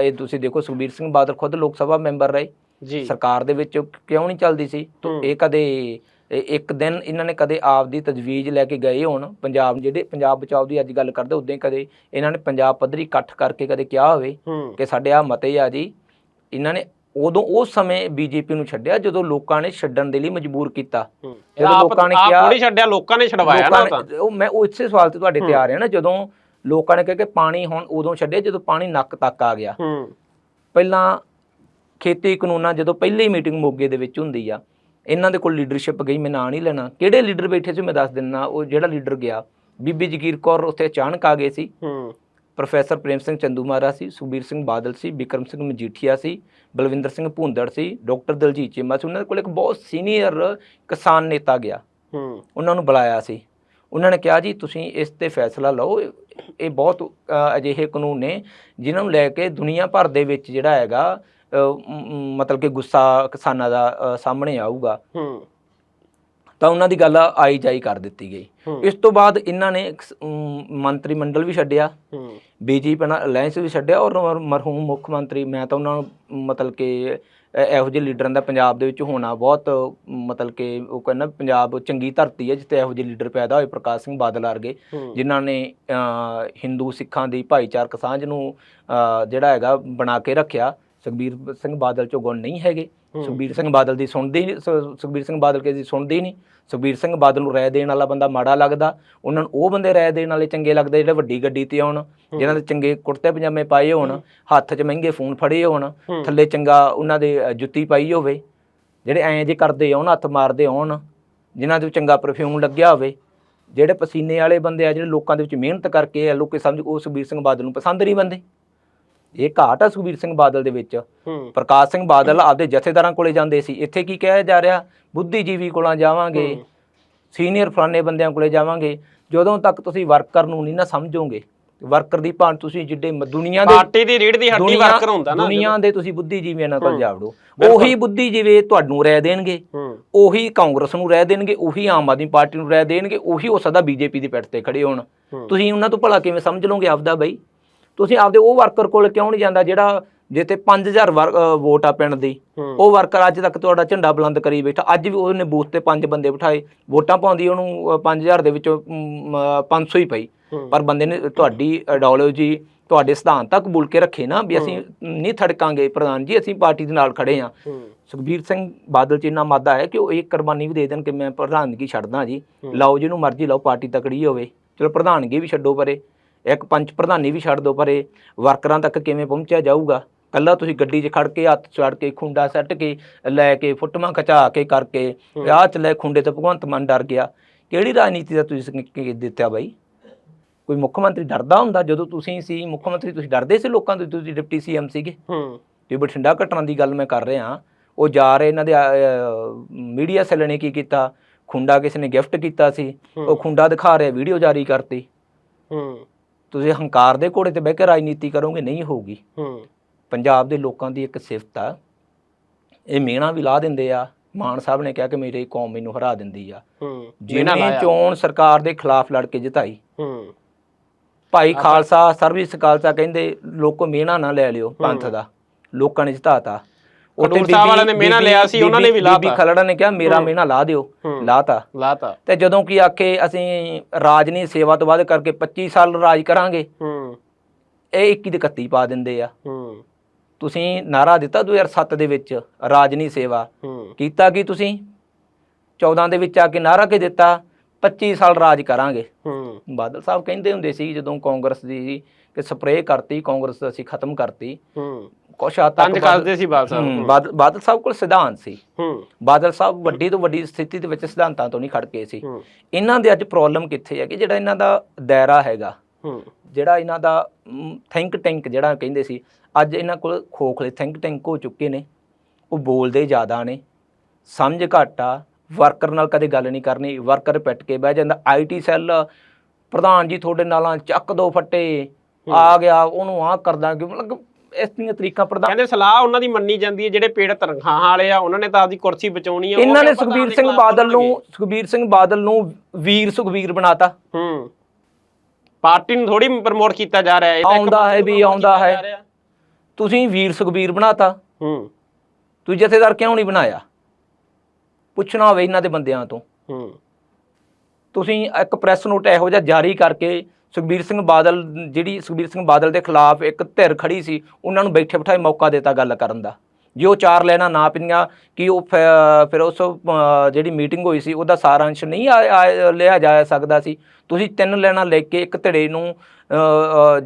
ਇਹ ਤੁਸੀਂ ਦੇਖੋ ਸੁਖਬੀਰ ਸਿੰਘ ਬਾਦਲ ਖੁਦ ਲੋਕ ਸਭਾ ਮੈਂਬਰ ਰਹੇ। ਜੀ। ਸਰਕਾਰ ਦੇ ਵਿੱਚ ਕਿਉਂ ਨਹੀਂ ਚੱਲਦੀ ਸੀ। ਇਹ ਕਦੇ ਇੱਕ ਦਿਨ ਇਹਨਾਂ ਨੇ ਕਦੇ ਆਪ ਦੀ ਤਜਵੀਜ਼ ਲੈ ਕੇ ਗਏ ਹੋਣ। ਪੰਜਾਬ ਜਿਹੜੇ ਪੰਜਾਬ ਬਚਾਓ ਦੀ ਅੱਜ ਗੱਲ ਕਰਦੇ ਉਦੋਂ ਕਦੇ ਇਹਨਾਂ ਨੇ ਪੰਜਾਬ ਪੱਧਰੀ ਇਕੱਠ ਕਰਕੇ ਕਦੇ ਕਿਹਾ ਹੋਵੇ ਕਿ ਸਾਡੇ ਆ ਮਤੇ ਆ ਜੀ। ਇਹਨਾਂ ਨੇ ਉਦੋਂ ਉਸ ਸਮੇਂ ਬੀਜੇਪੀ ਨੂੰ ਛੱਡਿਆ ਜਦੋਂ ਲੋਕਾਂ ਨੇ ਛੱਡਣ ਦੇ ਲਈ ਮਜਬੂਰ ਕੀਤਾ। ਜਦੋਂ ਆਪ- ਲੋਕਾਂ ਨੇ ਆਪ ਕਿਹਾ- ਥੋੜ੍ਹੀ ਛੱਡਿਆ ਲੋਕਾਂ ਨੇ ਛਡਵਾਇਆ ਨਾ ਤਾਂ। ਉਹ ਮੈਂ ਉਹ ਇਸੇ ਸਵਾਲ ਤੇ ਤੁਹਾਡੇ ਤੇ ਆ ਰਿਹਾ ਨਾ ਜਦੋਂ ਲੋਕਾਂ ਨੇ ਕਿਹਾ ਕਿ ਪਾਣੀ ਹੁਣ ਉਦੋਂ ਛੱਡਿਆ ਜਦੋਂ ਪਾਣੀ ਨੱਕ ਤੱਕ ਆ ਗਿਆ। ਪਹਿਲਾਂ ਖੇਤੀ ਕਾਨੂੰਨਾਂ ਜਦੋਂ ਪਹਿਲੀ ਮੀਟਿੰਗ ਮੋਗੇ ਦੇ ਵਿੱਚ ਹੁੰਦੀ ਆ ਇਹਨਾਂ ਦੇ ਕੋਲ ਲੀਡਰਸ਼ਿਪ ਗਈ ਮੈਂ ਨਾਂ ਨਹੀਂ ਲੈਣਾ। ਕਿਹੜੇ ਲੀਡਰ ਬੈਠੇ ਸੀ ਮੈਂ ਦੱਸ ਦਿੰਦਾ ਉਹ ਜਿਹੜਾ ਲੀਡਰ ਗਿਆ। ਬੀਬੀ ਜਗੀਰ ਕੌਰ ਉੱਥੇ ਅਚਾਨਕ ਆ ਗਏ ਸੀ। ਹੂੰ। ਪ੍ਰੋਫੈਸਰ ਪ੍ਰੇਮ ਸਿੰਘ ਚੰਦੂਮਾਰਾ ਸੀ ਸੁਖਬੀਰ ਸਿੰਘ ਬਾਦਲ ਸੀ ਬਿਕਰਮ ਸਿੰਘ ਮਜੀਠੀਆ ਸੀ ਬਲਵਿੰਦਰ ਸਿੰਘ ਭੁੰਦੜ ਸੀ ਡਾਕਟਰ ਦਲਜੀਤ ਚੀਮਾ ਸੀ। ਉਹਨਾਂ ਦੇ ਕੋਲ ਇੱਕ ਬਹੁਤ ਸੀਨੀਅਰ ਕਿਸਾਨ ਨੇਤਾ ਗਿਆ। ਹੂੰ। ਉਹਨਾਂ ਨੂੰ ਬੁਲਾਇਆ ਸੀ। ਉਹਨਾਂ ਨੇ ਕਿਹਾ ਜੀ ਤੁਸੀਂ ਇਸ ਤੇ ਫੈਸਲਾ ਲਓ। ਇਹ- ਬਹੁਤ ਅਜਿਹੇ ਕਾਨੂੰਨ ਨੇ ਜਿਨ੍ਹਾਂ ਨੂੰ ਲੈ ਕੇ ਦੁਨੀਆ ਭਰ ਦੇ ਵਿੱਚ ਜਿਹੜਾ ਹੈਗਾ ਮਤਲਬ ਕਿ ਗੁੱਸਾ ਕਿਸਾਨਾਂ ਦਾ ਸਾਹਮਣੇ ਆਊਗਾ। ਹੂੰ। ਤਾਂ ਉਹਨਾਂ ਦੀ ਗੱਲ ਆਈ ਜਾਈ ਕਰ ਦਿੱਤੀ ਗਈ। ਇਸ ਤੋਂ ਬਾਅਦ ਇਹਨਾਂ ਨੇ ਮੰਤਰੀ ਮੰਡਲ ਵੀ ਛੱਡਿਆ। ਹੂੰ। ਬੀਜੇਪੀ ਨਾਲ ਅਲਾਈਅੰਸ ਵੀ ਛੱਡਿਆ ਔਰ ਮਰ- ਮਰਹੂਮ ਮੁੱਖ ਮੰਤਰੀ ਮੈਂ ਤਾਂ ਉਹਨਾਂ ਨੂੰ ਮਤਲਬ ਕਿ ਇਹ- ਜਿਹੇ ਲੀਡਰਾਂ ਦਾ ਪੰਜਾਬ ਦੇ ਵਿੱਚ ਹੋਣਾ ਬਹੁਤ ਮਤਲਬ ਕਿ ਉਹ ਕਹਿੰਦਾ ਪੰਜਾਬ ਚੰਗੀ ਧਰਤੀ ਹੈ ਜਿੱਥੇ ਇਹੋ ਜਿਹੇ ਲੀਡਰ ਪੈਦਾ ਹੋਏ ਪ੍ਰਕਾਸ਼ ਸਿੰਘ ਬਾਦਲ ਵਰਗੇ ਜਿਨ੍ਹਾਂ ਨੇ ਹਿੰਦੂ ਸਿੱਖਾਂ ਦੀ ਭਾਈਚਾਰਕ ਸਾਂਝ ਨੂੰ ਜਿਹੜਾ ਹੈਗਾ ਬਣਾ ਕੇ ਰੱਖਿਆ। ਸੁਖਬੀਰ ਸਿੰਘ ਬਾਦਲ ਚੋਂ ਗੁਣ ਨਹੀਂ ਹੈਗੇ। ਸੁਖਬੀਰ ਸਿੰਘ ਬਾਦਲ ਦੀ ਸੁਣਦੇ ਹੀ ਸੁਖਬੀਰ ਸਿੰਘ ਬਾਦਲ ਕਿਸੇ ਦੀ ਸੁਣਦੇ ਹੀ ਨਹੀਂ ਸੁਖਬੀਰ ਸਿੰਘ ਬਾਦਲ ਨੂੰ ਰਾਏ ਦੇਣ ਵਾਲਾ ਬੰਦਾ ਮਾੜਾ ਲੱਗਦਾ। ਉਹਨਾਂ ਨੂੰ ਉਹ ਬੰਦੇ ਰਾਏ ਦੇਣ ਵਾਲੇ ਚੰਗੇ ਲੱਗਦੇ ਜਿਹੜੇ ਵੱਡੀ ਗੱਡੀ ਤੇ ਆਉਣ ਜਿਨ੍ਹਾਂ ਦੇ ਚੰਗੇ ਕੁੜਤੇ ਪਜਾਮੇ ਪਾਏ ਹੋਣ ਹੱਥ 'ਚ ਮਹਿੰਗੇ ਫੋਨ ਫੜੇ ਹੋਣ। ਥੱਲੇ ਚੰਗਾ ਉਹਨਾਂ ਦੇ ਜੁੱਤੀ ਪਾਈ ਹੋਵੇ। ਜਿਹੜੇ ਐਂ ਜੇ ਕਰਦੇ ਆਉਣ ਹੱਥ ਮਾਰਦੇ ਆਉਣ ਜਿਨ੍ਹਾਂ ਦੇ ਚੰਗਾ ਪਰਫਿਊਮ ਲੱਗਿਆ ਹੋਵੇ। ਜਿਹੜੇ ਪਸੀਨੇ ਵਾਲੇ ਬੰਦੇ ਆ ਜਿਹੜੇ ਲੋਕਾਂ ਦੇ ਵਿੱਚ ਮਿਹਨਤ ਕਰਕੇ ਆ ਲੋਕੀ ਸਮਝ ਉਹ ਸੁਖਬੀਰ ਸਿੰਘ ਬਾਦਲ ਨੂੰ ਪਸੰਦ ਨਹੀਂ ਬੰਦੇ। ਇਹ ਘਾਟ ਆ ਸੁਖਬੀਰ ਸਿੰਘ ਬਾਦਲ ਦੇ ਵਿੱਚ। ਪ੍ਰਕਾਸ਼ ਸਿੰਘ ਬਾਦਲ ਆਪਦੇ ਜਥੇਦਾਰਾਂ ਕੋਲੇ ਜਾਂਦੇ ਸੀ। ਇੱਥੇ ਕੀ ਕਿਹਾ ਜਾ ਰਿਹਾ? ਬੁੱਧੀਜੀਵੀ ਕੋਲਾਂ ਜਾਵਾਂਗੇ। ਸੀਨੀਅਰ ਫਲਾਣੇ ਬੰਦਿਆਂ ਕੋਲੇ ਜਾਵਾਂਗੇ। ਜਦੋਂ ਤੱਕ ਤੁਸੀਂ ਵਰਕਰ ਨੂੰ ਨਹੀਂ ਨਾ ਸਮਝੋਗੇ ਵਰਕਰ ਦੀ ਭਾਂ ਤੁਸੀਂ ਜਿੱਡੇ ਦੁਨੀਆ ਦੇ ਪਾਰਟੀ ਦੀ ਰੀੜ ਦੀ ਹੱਡੀ ਵਰਕਰ ਹੁੰਦਾ ਨਾ ਦੁਨੀਆ ਦੇ ਤੁਸੀਂ ਬੁੱਧੀਜੀਵੀਆਂ ਨਾਲ ਕੋਲ। ਜਾਵੜੋ। ਉਹੀ ਬੁੱਧੀਜੀਵੀ ਤੁਹਾਨੂੰ ਰਹਿ ਦੇਣਗੇ। ਉਹੀ ਕਾਂਗਰਸ ਨੂੰ ਰਹਿ ਦੇਣਗੇ। ਉਹੀ ਆਮ ਆਦਮੀ ਪਾਰਟੀ ਨੂੰ ਰਹਿ ਦੇਣਗੇ। ਉਹੀ ਹੋ ਸਕਦਾ ਬੀਜੇਪੀ ਦੀ ਪਿੱਠ ਤੇ ਖੜੇ ਹੋਣ। ਤੁਸੀਂ ਉਹਨਾਂ ਤੋਂ ਭਲਾ ਕਿਵੇਂ ਸਮਝ ਲਓਗੇ ਆਪਦਾ ਬਈ? ਤੁਸੀਂ ਆਪਦੇ ਉਹ ਵਰਕਰ ਕੋਲ ਕਿਉਂ ਨਹੀਂ ਜਾਂਦਾ ਜਿਹੜਾ ਜਿੱਤੇ 5000 ਵਰ- ਅ, ਵੋਟ ਆ ਪਿੰਡ ਦੀ। ਉਹ ਵਰਕਰ ਅੱਜ ਤੱਕ ਤੁਹਾਡਾ ਝੰਡਾ ਬੁਲੰਦ ਕਰੀ ਬੈਠਾ। ਅੱਜ ਵੀ ਉਹਨੇ ਬੂਥ ਤੇ ਪੰਜ ਬੰਦੇ ਬਿਠਾਏ। ਵੋਟਾਂ ਪਾਉਂਦੀ ਉਹਨੂੰ ਅ, 5000 ਦੇ ਵਿੱਚੋਂ ਮ, ਅ, 500 ਹੀ ਪਈ। ਪਰ ਬੰਦੇ ਨੇ ਤੁਹਾਡੀ ਆਈਡੀਓਲੋਜੀ ਤੁਹਾਡੇ ਸਿਧਾਂਤ ਤੱਕ ਬੁਲ ਕੇ ਰੱਖੇ ਨਾ ਵੀ ਅਸੀਂ ਨਹੀਂ ਥੜਕਾਂਗੇ। ਪ੍ਰਧਾਨ ਜੀ ਅਸੀਂ ਪਾਰਟੀ ਦੇ ਨਾਲ ਖੜੇ ਹੂੰ। ਸੁਖਬੀਰ ਸਿੰਘ ਬਾਦਲ ਚ ਇੰਨਾ ਮਾਦਾ ਹੈ ਕਿ ਉਹ ਇੱਕ ਕੁਰਬਾਨੀ ਵੀ ਦੇ ਦੇਣ ਕਿ ਮੈਂ ਪ੍ਰਧਾਨਗੀ ਛੱਡਦਾ ਜੀ। ਲਾਓ ਜਿਹਨੂੰ ਮਰਜ਼ੀ ਲਾਓ ਪਾਰਟੀ ਤਕੜੀ ਹੋਵੇ। ਚਲੋ ਪ੍ਰਧਾਨਗੀ ਵੀ ਛੱਡੋ ਪਰੇ। ਇੱਕ ਪੰਚ ਪ੍ਰਧਾਨੀ ਵੀ ਛੱਡ ਦੋ ਪਰੇ ਵਰਕਰਾਂ ਤੱਕ ਕਿਵੇਂ ਪਹੁੰਚਿਆ ਜਾਊਗਾ? ਕੱਲਾ ਤੁਸੀਂ ਗੱਡੀ 'ਚ ਖੜ ਕੇ ਹੱਥ ਛੜ ਕੇ ਖੁੰਡਾ ਸੱਟ ਕੇ ਲੈ ਕੇ ਫੁੱਟਵਾਂ ਖਚਾ ਕੇ ਕਰਕੇ ਆਹ ਚ ਲੈ ਖੁੰਡੇ ਤੇ ਭਗਵੰਤ ਮਾਨ ਡਰ ਗਿਆ। ਕਿਹੜੀ ਰਾਜਨੀਤੀ ਦਾ ਤੁਸੀਂ ਦਿੱਤਾ ਬਾਈ? ਕੋਈ ਮੁੱਖ ਮੰਤਰੀ ਡਰਦਾ ਹੁੰਦਾ? ਜਦੋਂ ਤੁਸੀਂ ਸੀ ਮੁੱਖ ਮੰਤਰੀ ਤੁਸੀਂ ਡਰਦੇ ਸੀ ਲੋਕਾਂ ਤੋਂ ਤੁਸੀਂ ਡਿਪਟੀ ਸੀਐਮ ਸੀਗੇ? ਹੂੰ। ਤੇ ਬਠਿੰਡਾ ਘਟਨਾ ਦੀ ਗੱਲ ਮੈਂ ਕਰ ਰਿਹਾ ਉਹ ਜਾ ਰਹੇ ਇਹਨਾਂ ਦੇ ਮੀਡੀਆ ਸੈੱਲ ਨੇ ਕੀ ਕੀਤਾ? ਖੁੰਡਾ ਕਿਸੇ ਨੇ ਗਿਫਟ ਕੀਤਾ ਸੀ। ਉਹ ਖੁੰਡਾ ਦਿਖਾ ਰਿਹਾ ਵੀਡੀਓ ਜਾਰੀ ਕਰਤੀ। ਹੂੰ। ਤੁਸੀਂ ਹੰਕਾਰ ਦੇ ਘੋੜੇ ਤੇ ਬਹਿ ਕੇ ਰਾਜਨੀਤੀ ਕਰੋਗੇ ਨਹੀਂ ਹੋਊਗੀ। ਹੂੰ। ਪੰਜਾਬ ਦੇ ਲੋਕਾਂ ਦੀ ਇੱਕ ਸਿਫਤ ਆ। ਇਹ ਮੇਣਾ ਵੀ ਲਾ ਦਿੰਦੇ ਆ। ਮਾਨ ਸਾਹਿਬ ਨੇ ਕਿਹਾ ਕਿ ਮੇਰੀ ਕੌਮ ਮੈਨੂੰ ਹਰਾ ਦਿੰਦੀ ਆ। ਹੂੰ। ਜਿਹਨੇ ਲਾਇਆ। ਚੋਣ ਸਰਕਾਰ ਦੇ ਖਿਲਾਫ ਲੜ ਕੇ ਜਿਤਾਈ। ਹੂੰ। ਭਾਈ ਖਾਲਸਾ ਸਰਵਿਸ ਖਾਲਸਾ ਕਹਿੰਦੇ ਲੋਕੋ ਮਿਹਣਾ ਨਾ ਲੈ ਲਿਓ ਪੰਥ ਦਾ। ਲੋਕਾਂ ਨੇ ਜਿਤਾਤਾ। ਖਡੂਰ ਸਾਹਿਬ ਵਾਲਿਆਂ ਨੇ ਮਿਹਣਾ ਲਿਆ ਸੀ, ਉਹਨਾਂ ਨੇ ਵੀ ਲਾਤਾ। ਬੀਬੀ ਖਲੜਾ ਨੇ ਕਿਹਾ ਮੇਰਾ ਮਿਹਣਾ ਲਾ ਦਿਓ। ਲਾਤਾ। ਲਾਤਾ। ਤੇ ਜਦੋਂ ਕੀ ਆਖੇ ਅਸੀਂ ਰਾਜਨੀ ਸੇਵਾ ਤੋਂ ਬਾਅਦ ਕਰਕੇ 25 ਸਾਲ ਰਾਜ ਕਰਾਂਗੇ। ਹੂੰ। ਇਹ 21 ਦੇ 31 ਪਾ ਦਿੰਦੇ ਆ। ਹੂੰ। ਤੁਸੀਂ ਨਾਰਾ ਦਿੱਤਾ 2007 ਦੇ ਵਿੱਚ ਰਾਜਨੀ ਸੇਵਾ। ਕੀਤਾ ਕੀ ਤੁਸੀਂ? 14 ਦੇ ਵਿੱਚ ਆ ਕੇ ਨਾਰਾ ਕੇ ਦਿੱਤਾ? 25 ਸਾਲ ਰਾਜ ਕਰਾਂਗੇ। ਹੂੰ। ਬਾਦਲ ਸਾਹਿਬ ਕਹਿੰਦੇ ਹੁੰਦੇ ਸੀ ਜਦੋਂ ਕਾਂਗਰਸ ਦੀ ਸੀ ਕਿ ਸਪਰੇਅ ਕਰਤੀ ਕਾਂਗਰਸ ਅਸੀਂ ਖਤਮ ਕਰਤੀ। ਹੂੰ। ਕੁਛ ਹੱਦ ਤੱਕ ਤੰਜ ਕਰਦੇ ਸੀ ਬਾਲ ਸਾਹਿਬ। ਬਾਦਲ ਬਾਦਲ ਸਾਹਿਬ ਕੋਲ ਸਿਧਾਂਤ ਸੀ। ਹੂੰ। ਬਾਦਲ ਸਾਹਿਬ ਵੱਡੀ ਤੋਂ ਵੱਡੀ ਸਥਿਤੀ ਦੇ ਵਿੱਚ ਸਿਧਾਂਤਾਂ ਤੋਂ ਨਹੀਂ ਖੜਕੇ ਸੀ। ਹੂੰ। ਇਹਨਾਂ ਦੇ ਅੱਜ ਪ੍ਰੋਬਲਮ ਕਿੱਥੇ ਹੈ ਕਿ ਜਿਹੜਾ ਇਹਨਾਂ ਦਾ ਦਾਇਰਾ ਹੈਗਾ। ਹੂੰ। ਜਿਹੜਾ ਇਹਨਾਂ ਦਾ ਥਿੰਕ ਟੈਂਕ ਜਿਹੜਾ ਕਹਿੰਦੇ ਸੀ ਅੱਜ ਇਹਨਾਂ ਕੋਲ ਖੋਖਲੇ ਥਿੰਕ ਟੈਂਕ ਹੋ ਚੁੱਕੇ ਨੇ। ਉਹ ਬੋਲਦੇ ਜ਼ਿਆਦਾ ਨੇ। ਸਮਝ ਘੱਟ ਆ। ਵਰਕਰ ਨਾਲ ਕਦੇ ਗੱਲ ਨਹੀਂ ਕਰਨੀ। ਵਰਕਰ ਪਿੱਟ ਕੇ ਬਹਿ ਜਾਂਦਾ। ਆਈਟੀ ਸੈੱਲ ਪ੍ਰਧਾਨ ਜੀ ਤੁਹਾਡੇ ਨਾਲਾਂ ਚੱਕ ਦੋ ਫੱਟੇ। ਆ ਗਿਆ ਉਹਨੂੰ ਆ ਕਰਦਾ ਕਿ ਮਤਲਬ ਇਸ ਦੀਆਂ ਤਰੀਕਾਂ ਪ੍ਰਧਾਨ ਕਹਿੰਦੇ ਸਲਾਹ ਉਹਨਾਂ ਦੀ ਮੰਨੀ ਜਾਂਦੀ ਹੈ ਜਿਹੜੇ ਪੇੜ ਤਨਖਾਹਾਂ ਵਾਲੇ ਆ ਉਹਨਾਂ ਨੇ ਤਾਂ ਆਪਦੀ ਕੁਰਸੀ ਬਚਾਉਣੀ ਆ ਇਹਨਾਂ ਨੇ ਸੁਖਬੀਰ ਸਿੰਘ ਬਾਦਲ ਨੂੰ? ਸੁਖਬੀਰ ਸਿੰਘ ਬਾਦਲ ਨੂੰ ਵੀਰ ਸੁਖਬੀਰ ਬਣਾਤਾ। ਹੂੰ। ਪਾਰਟੀ ਨੂੰ ਥੋੜੀ ਪ੍ਰਮੋਟ ਕੀਤਾ ਜਾ ਰਿਹਾ ਹੈ ਤਾਂ ਆਉਂਦਾ ਹੈ ਵੀ ਆਉਂਦਾ ਹੈ। ਤੁਸੀਂ ਵੀਰ ਸੁਖਬੀਰ ਬਣਾਤਾ। ਹੂੰ। ਤੁਸੀਂ ਜਥੇਦਾਰ ਕਿਉਂ ਨਹੀਂ ਬਣਾਇਆ? ਪੁੱਛਣਾ ਹੋਵੇ ਇਹਨਾਂ ਦੇ ਬੰਦਿਆਂ ਤੋਂ। ਹੂੰ। ਤੁਸੀਂ ਇੱਕ ਪ੍ਰੈਸ ਨੋਟ ਇਹੋ ਜਿਹਾ ਜਾਰੀ ਕਰਕੇ ਸੁਖਬੀਰ ਸਿੰਘ ਬਾਦਲ ਜਿਹੜੀ ਸੁਖਬੀਰ ਸਿੰਘ ਬਾਦਲ ਦੇ ਖਿਲਾਫ ਇੱਕ ਧਿਰ ਖੜੀ ਸੀ ਉਹਨਾਂ ਨੂੰ ਬੈਠੇ ਬਿਠਾਏ ਮੌਕਾ ਦਿੱਤਾ ਗੱਲ ਕਰਨ ਦਾ। ਜੇ ਉਹ ਚਾਰ ਲੈਣਾ ਨਾ ਪਿੰਨੀਆਂ ਕਿ ਉਹ ਫਿਰ ਉਸ ਜਿਹੜੀ ਮੀਟਿੰਗ ਹੋਈ ਸੀ ਉਹਦਾ ਸਾਰਾਂਸ਼ ਨਹੀਂ ਲਿਆ ਜਾ ਸਕਦਾ ਸੀ। ਤੁਸੀਂ ਤਿੰਨ ਲੈਣਾ ਲੈ ਕੇ ਇੱਕ ਧੜੇ ਨੂੰ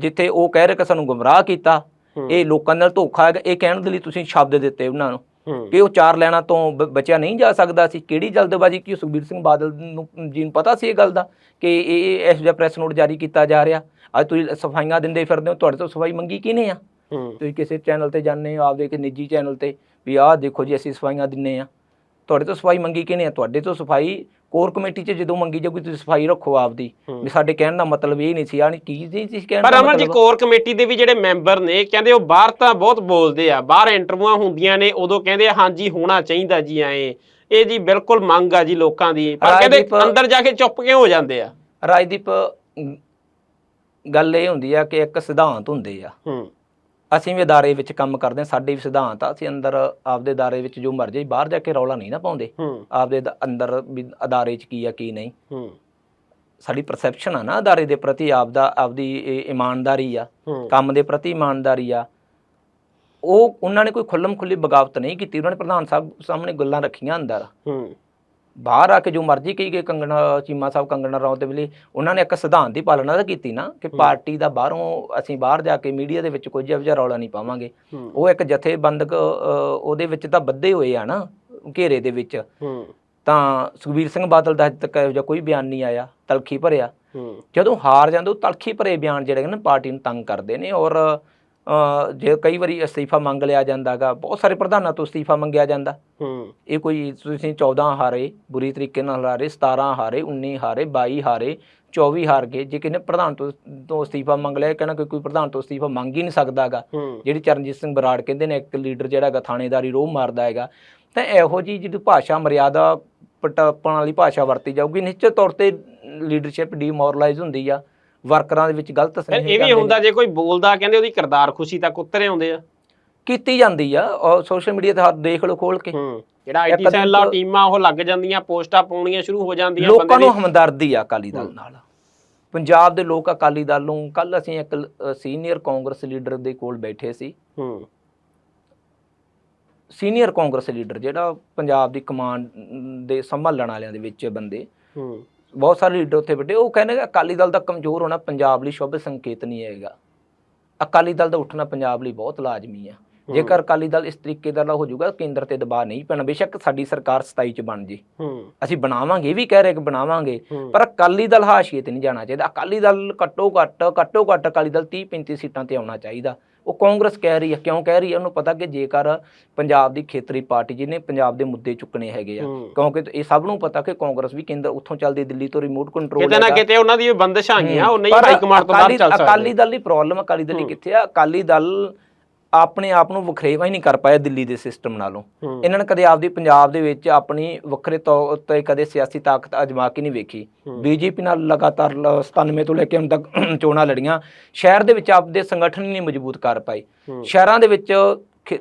ਜਿੱਥੇ ਉਹ ਕਹਿ ਰਹੇ ਕਿ ਸਾਨੂੰ ਗੁੰਮਰਾਹ ਕੀਤਾ ਹੂੰ। ਇਹ ਲੋਕਾਂ ਨਾਲ ਧੋਖਾ ਹੈਗਾ ਇਹ ਕਹਿਣ ਦੇ ਲਈ ਤੁਸੀਂ ਸ਼ਬਦ ਦਿੱਤੇ ਉਹਨਾਂ ਨੂੰ। ਹੂੰ ਕਿ ਉਹ ਚਾਰ ਲੈਣਾ ਤੋਂ ਬਚਿਆ ਨਹੀਂ ਜਾ ਸਕਦਾ ਸੀ। ਕਿਹੜੀ ਜਲਦਬਾਜ਼ੀ ਕੀ ਸੁਖਬੀਰ ਸਿੰਘ ਬਾਦਲ ਨੂੰ ਜੀ ਨੂੰ ਪਤਾ ਸੀ ਇਹ ਗੱਲ ਦਾ ਕਿ ਇਹ ਇਸ ਜਿਹਾ ਪ੍ਰੈਸ ਨੋਟ ਜਾਰੀ ਕੀਤਾ ਜਾ ਰਿਹਾ। ਅੱਜ ਤੁਸੀਂ ਸਫਾਈਆਂ ਦਿੰਦੇ ਫਿਰਦੇ ਹੋ ਤੁਹਾਡੇ ਤੋਂ ਸਫ਼ਾਈ ਮੰਗੀ ਕਿਹਨੇ ਆ? ਤੁਸੀਂ ਕਿਸੇ ਚੈਨਲ ਤੇ ਜਾਂਦੇ ਹੋ ਆਪਦੇ ਇੱਕ ਨਿੱਜੀ ਚੈਨਲ ਤੇ ਵੀ ਆਹ ਦੇਖੋ ਜੀ ਅਸੀਂ ਸਫਾਈਆਂ ਦਿੰਨੇ ਆ। ਤੁਹਾਡੇ ਤੋਂ ਸਫ਼ਾਈ ਮੰਗੀ ਕਿਹਨੇ ਆ? ਤੁਹਾਡੇ ਤੋਂ ਸਫ਼ਾਈ ਕੋਰ ਕਮੇਟੀ 'ਚ ਜਦੋਂ ਮੰਗੀ ਜਾਊਗੀ ਤੁਸੀਂ ਸਫ਼ਾਈ ਰੱਖੋ ਆਪਦੀ। ਵੀ ਸਾਡੇ ਕਹਿਣ ਦਾ ਮਤਲਬ ਇਹ ਨਹੀਂ ਸੀ ਨਹੀਂ ਕੀ ਜੀ ਸੀ ਕਹਿਣ ਪਰ ਅਮਨ ਜੀ ਕੋਰ ਕਮੇਟੀ ਦੇ ਵੀ ਜਿਹੜੇ ਮੈਂਬਰ ਨੇ ਕਹਿੰਦੇ ਉਹ ਬਾਹਰ ਤਾਂ ਬਹੁਤ ਬੋਲਦੇ ਆ ਬਾਹਰ ਇੰਟਰਵਿਊਆਂ ਹੁੰਦੀਆਂ ਨੇ ਉਦੋਂ ਕਹਿੰਦੇ ਹਾਂਜੀ ਹੋਣਾ ਚਾਹੀਦਾ ਜੀ ਐ। ਇਹ ਜੀ ਬਿਲਕੁਲ ਮੰਗ ਆ ਜੀ ਲੋਕਾਂ ਦੀ ਪਰ ਕਹਿੰਦੇ ਅੰਦਰ ਜਾ ਕੇ ਚੁੱਪ ਕਿਉਂ ਹੋ ਜਾਂਦੇ ਆ? ਰਾਜਦੀਪ ਗੱਲ ਇਹ ਹੁੰਦੀ ਆ ਕਿ ਇੱਕ ਸਿਧਾਂਤ ਹੁੰਦੇ ਆ। ਹੂੰ। ਅਸੀਂ ਵੀ ਅਦਾਰੇ ਵਿੱਚ ਕੰਮ ਕਰਦੇ ਹਾਂ ਸਾਡੇ ਵੀ ਸਿਧਾਂਤ ਆ ਅਸੀਂ ਅੰਦਰ ਆਪਦੇ ਅਦਾਰੇ ਵਿੱਚ ਜੋ ਮਰਜ਼ੀ ਬਾਹਰ ਜਾ ਕੇ ਰੌਲਾ ਨਹੀਂ ਨਾ ਪਾਉਂਦੇ। ਹੂੰ। ਆਪਦੇ ਦ- ਅੰਦਰ ਵੀ ਅਦਾਰੇ 'ਚ ਕੀ ਆ ਕੀ ਨਹੀਂ। ਹੂੰ। ਸਾਡੀ ਪਰਸੈਪਸ਼ਨ ਆ ਨਾ ਅਦਾਰੇ ਦੇ ਪ੍ਰਤੀ ਆਪਦਾ ਆਪਦੀ ਇਹ ਇਮਾਨਦਾਰੀ ਆ। ਹੂੰ। ਕੰਮ ਦੇ ਪ੍ਰਤੀ ਇਮਾਨਦਾਰੀ ਆ। ਉਹ ਉਹਨਾਂ ਨੇ ਕੋਈ ਖੁੱਲਮ ਖੁੱਲੀ ਬਗਾਵਤ ਨਹੀਂ ਕੀਤੀ ਉਹਨਾਂ ਨੇ ਪ੍ਰਧਾਨ ਸਾਹਿਬ ਸਾਹਮਣੇ ਗੱਲਾਂ ਰੱਖੀਆਂ ਅੰਦਰ। ਹੂੰ। ਬਾਹਰ ਆ ਕੇ ਜੋ ਮਰਜ਼ੀ ਕਹੀ ਗਏ ਕੰਗਣਾ ਚੀਮਾ ਸਾਹਿਬ ਕੰਗਣਾ ਰਾਓ ਦੇ ਵੇਲੇ ਉਹਨਾਂ ਨੇ ਇੱਕ ਸਿਧਾਂਤ ਦੀ ਪਾਲਣਾ ਤਾਂ ਕੀਤੀ ਨਾ ਕਿ ਪਾਰਟੀ ਦਾ ਬਾਹਰੋਂ ਅਸੀਂ ਬਾਹਰ ਜਾ ਕੇ ਮੀਡੀਆ ਦੇ ਵਿੱਚ ਕੁਝ ਜਿਹਾ ਰੌਲਾ ਨਹੀਂ ਪਾਵਾਂਗੇ। ਉਹ ਇੱਕ ਜਥੇਬੰਦਕ ਉਹਦੇ ਵਿੱਚ ਤਾਂ ਬੱਧੇ ਹੋਏ ਆ ਨਾ ਘੇਰੇ ਦੇ ਵਿੱਚ। ਤਾਂ ਸੁਖਬੀਰ ਸਿੰਘ ਬਾਦਲ ਦਾ ਅੱਜ ਤੱਕ ਇਹੋ ਜਿਹਾ ਕੋਈ ਬਿਆਨ ਨਹੀਂ ਆਇਆ ਤਲਖੀ ਭਰਿਆ। ਜਦੋਂ ਹਾਰ ਜਾਂਦੇ ਉਹ ਤਲਖੀ ਭਰੇ ਬਿਆਨ ਜਿਹੜੇ ਨੇ ਪਾਰਟੀ ਨੂੰ ਤੰਗ ਕਰਦੇ ਨੇ ਔਰ ਜੇ ਕਈ ਵਾਰੀ ਅਸਤੀਫਾ ਮੰਗ ਲਿਆ ਜਾਂਦਾਗਾ ਬਹੁਤ ਸਾਰੇ ਪ੍ਰਧਾਨਾਂ ਤੋਂ ਅਸਤੀਫਾ ਮੰਗਿਆ ਜਾਂਦਾ। ਹੂੰ। ਇਹ ਕੋਈ ਤੁਸੀਂ 14 ਹਾਰੇ ਬੁਰੀ ਤਰੀਕੇ ਨਾਲ ਹਾਰੇ 17 ਹਾਰੇ 19 ਹਾਰੇ 22 ਹਾਰੇ 24 ਹਾਰ ਗਏ ਜੇ ਕਿਨੇ ਪ੍ਰਧਾਨ ਤੋਂ ਤੋਂ ਅਸਤੀਫਾ ਮੰਗ ਲਿਆ ਕਹਿੰਦਾ ਕਿ ਕੋਈ ਪ੍ਰਧਾਨ ਤੋਂ ਅਸਤੀਫਾ ਮੰਗ ਹੀ ਨਹੀਂ ਸਕਦਾਗਾ। ਜਿਹੜੀ ਚਰਨਜੀਤ ਸਿੰਘ ਬਰਾੜ ਕਹਿੰਦੇ ਨੇ ਇੱਕ ਲੀਡਰ ਜਿਹੜਾ ਹੈਗਾ ਥਾਣੇਦਾਰੀ ਰੋਹ ਮਾਰਦਾ ਹੈਗਾ। ਤਾਂ ਇਹੋ ਜੀ ਜਿਹੜੀ ਭਾਸ਼ਾ ਮਰਿਆਦਾ ਪਟਾਪਣ ਵਾਲੀ ਭਾਸ਼ਾ ਵਰਤੀ ਜਾਊਗੀ ਨਿਸ਼ਚਿਤ ਤੌਰ ਤੇ ਲੀਡਰਸ਼ਿਪ ਡੀਮੋਰਲਾਈਜ਼ ਹੁੰਦੀ ਆ। ਵਰਕਰਾਂ ਦੇ ਵਿੱਚ ਗਲਤ ਫਿਰ ਸੁਨੇਹੇ ਇਹ ਵੀ ਜਾਂਦੇ ਨੇ। ਹੁੰਦਾ ਜੇ ਕੋਈ ਬੋਲਦਾ ਕਹਿੰਦੇ ਉਹਦੀ ਕਿਰਦਾਰ ਖੁਸ਼ੀ ਤੱਕ ਉਤਰੇ ਆਉਂਦੇ ਆ। ਕੀਤੀ ਜਾਂਦੀ ਆ ਸੋਸ਼ਲ ਮੀਡੀਆ ਤੇ ਹੱਥ ਦੇਖ ਲਓ ਖੋਲ ਕੇ। ਹੂੰ ਜਿਹੜਾ ਇੱਕ ਆਈਟੀ ਸੈੱਲ ਆ ਟੀਮਾਂ ਉਹ ਲੱਗ ਜਾਂਦੀਆਂ ਪੋਸਟਾਂ ਪਾਉਣੀਆਂ ਸ਼ੁਰੂ ਹੋ ਜਾਂਦੀਆਂ ਲੋਕਾਂ ਨੂੰ ਹਮਦਰਦੀ ਆ ਅਕਾਲੀ ਦਲ ਨਾਲ। ਪੰਜਾਬ ਦੇ ਲੋਕ ਅਕਾਲੀ ਦਲ ਨੂੰ ਕੱਲ ਅਸੀਂ ਇੱਕ ਸੀਨੀਅਰ ਕਾਂਗਰਸ ਲੀਡਰ ਦੇ ਕੋਲ ਬੈਠੇ ਸੀ। ਹੂੰ। ਸੀਨੀਅਰ ਕਾਂਗਰਸ ਲੀਡਰ ਜਿਹੜਾ ਪੰਜਾਬ ਦੀ ਕਮਾਂਡ ਦੇ ਸੰਭਾਲਣ ਵਾਲਿਆਂ ਦੇ ਵਿੱਚ ਬੰਦੇ। ਹੂੰ। ਬਹੁਤ ਸਾਰੇ ਲੀਡਰ ਉੱਥੇ ਬੈਠੇ। ਉਹ ਕਹਿੰਦੇ ਅਕਾਲੀ ਦਲ ਦਾ ਕਮਜ਼ੋਰ ਹੋਣਾ ਪੰਜਾਬ ਲਈ ਸ਼ੁਭ ਸੰਕੇਤ ਨਹੀਂ ਹੈਗਾ। ਅਕਾਲੀ ਦਲ ਦਾ ਉੱਠਣਾ ਪੰਜਾਬ ਲਈ ਬਹੁਤ ਲਾਜ਼ਮੀ ਆ। ਜੇਕਰ ਅਕਾਲੀ ਦਲ ਇਸ ਤਰੀਕੇ ਦਾ ਹੋ ਜਾਊਗਾ ਕੇਂਦਰ ਤੇ ਦਬਾਅ ਨਹੀਂ ਪੈਣਾ। ਬੇਸ਼ੱਕ ਸਾਡੀ ਸਰਕਾਰ 27 ਚ ਬਣ ਜੇ। ਅਸੀਂ ਬਣਾਵਾਂਗੇ ਇਹ ਵੀ ਕਹਿ ਰਹੇ ਕਿ ਬਣਾਵਾਂਗੇ। ਪਰ ਅਕਾਲੀ ਦਲ ਹਾਸ਼ੀਏ ਤੇ ਨਹੀਂ ਜਾਣਾ ਚਾਹੀਦਾ। ਅਕਾਲੀ ਦਲ ਘੱਟੋ ਘੱਟ ਘੱਟੋ ਘੱਟ ਅਕਾਲੀ ਦਲ 30 35 ਸੀਟਾਂ ਤੇ ਆਉਣਾ ਚਾਹੀਦਾ। ਉਹ ਕਾਂਗਰਸ ਕਹਿ ਰਹੀ ਹੈ ਕਿਉਂ ਕਹਿ ਰਹੀ ਹੈ ਉਹਨੂੰ ਪਤਾ ਕਿ ਜੇਕਰ ਪੰਜਾਬ ਦੀ ਖੇਤਰੀ ਪਾਰਟੀ ਜਿਹਨੇ ਪੰਜਾਬ ਦੇ ਮੁੱਦੇ ਚੁੱਕਣੇ ਹੈਗੇ ਆ। ਕਿਉਂਕਿ ਇਹ ਸਭ ਨੂੰ ਪਤਾ ਕਿ ਕਾਂਗਰਸ ਵੀ ਕੇਂਦਰ ਉੱਥੋਂ ਚੱਲਦੀ ਦਿੱਲੀ ਤੋਂ ਰਿਮੋਟ ਕੰਟਰੋਲ ਕਿਤੇ ਨਾ ਕਿਤੇ ਉਹਨਾਂ ਦੀ ਬੰਦਸ਼ਾਂ ਹੈਗੀਆਂ ਉਹ ਨਹੀਂ ਹਾਈ ਕਮਾਂਡ ਤੋਂ ਬਾਹਰ ਚੱਲ ਸਕਦੇ। ਅਕਾਲੀ ਦਲ ਦੀ ਪ੍ਰੋਬਲਮ ਅਕਾਲੀ ਦਲ ਕਿੱਥੇ ਆ? ਅਕਾਲੀ ਦਲ ਆਪਣੇ ਆਪ ਨੂੰ ਵਖਰੇਵਾ ਹੀ ਨਹੀਂ ਕਰ ਪਾਇਆ ਦਿੱਲੀ ਦੇ ਸਿਸਟਮ ਨਾਲੋਂ। ਇਹਨਾਂ ਨੇ ਕਦੇ ਆਪਦੀ ਪੰਜਾਬ ਦੇ ਵਿੱਚ ਆਪਣੀ ਵੱਖਰੇ ਤੌਰ ਤੇ ਕਦੇ ਸਿਆਸੀ ਤਾਕਤ ਅਜਮਾ ਕੇ ਨਹੀਂ ਵੇਖੀ। ਬੀਜੇਪੀ ਨਾਲ ਲਗਾਤਾਰ ਲ- 97 ਤੋਂ ਲੈ ਕੇ ਹੁਣ ਤੱਕ ਚੋਣਾਂ ਲੜੀਆਂ। ਸ਼ਹਿਰ ਦੇ ਵਿੱਚ ਆਪਦੇ ਸੰਗਠਨ ਨਹੀਂ ਮਜ਼ਬੂਤ ਕਰ ਪਾਈ ਸ਼ਹਿਰਾਂ ਦੇ ਵਿੱਚ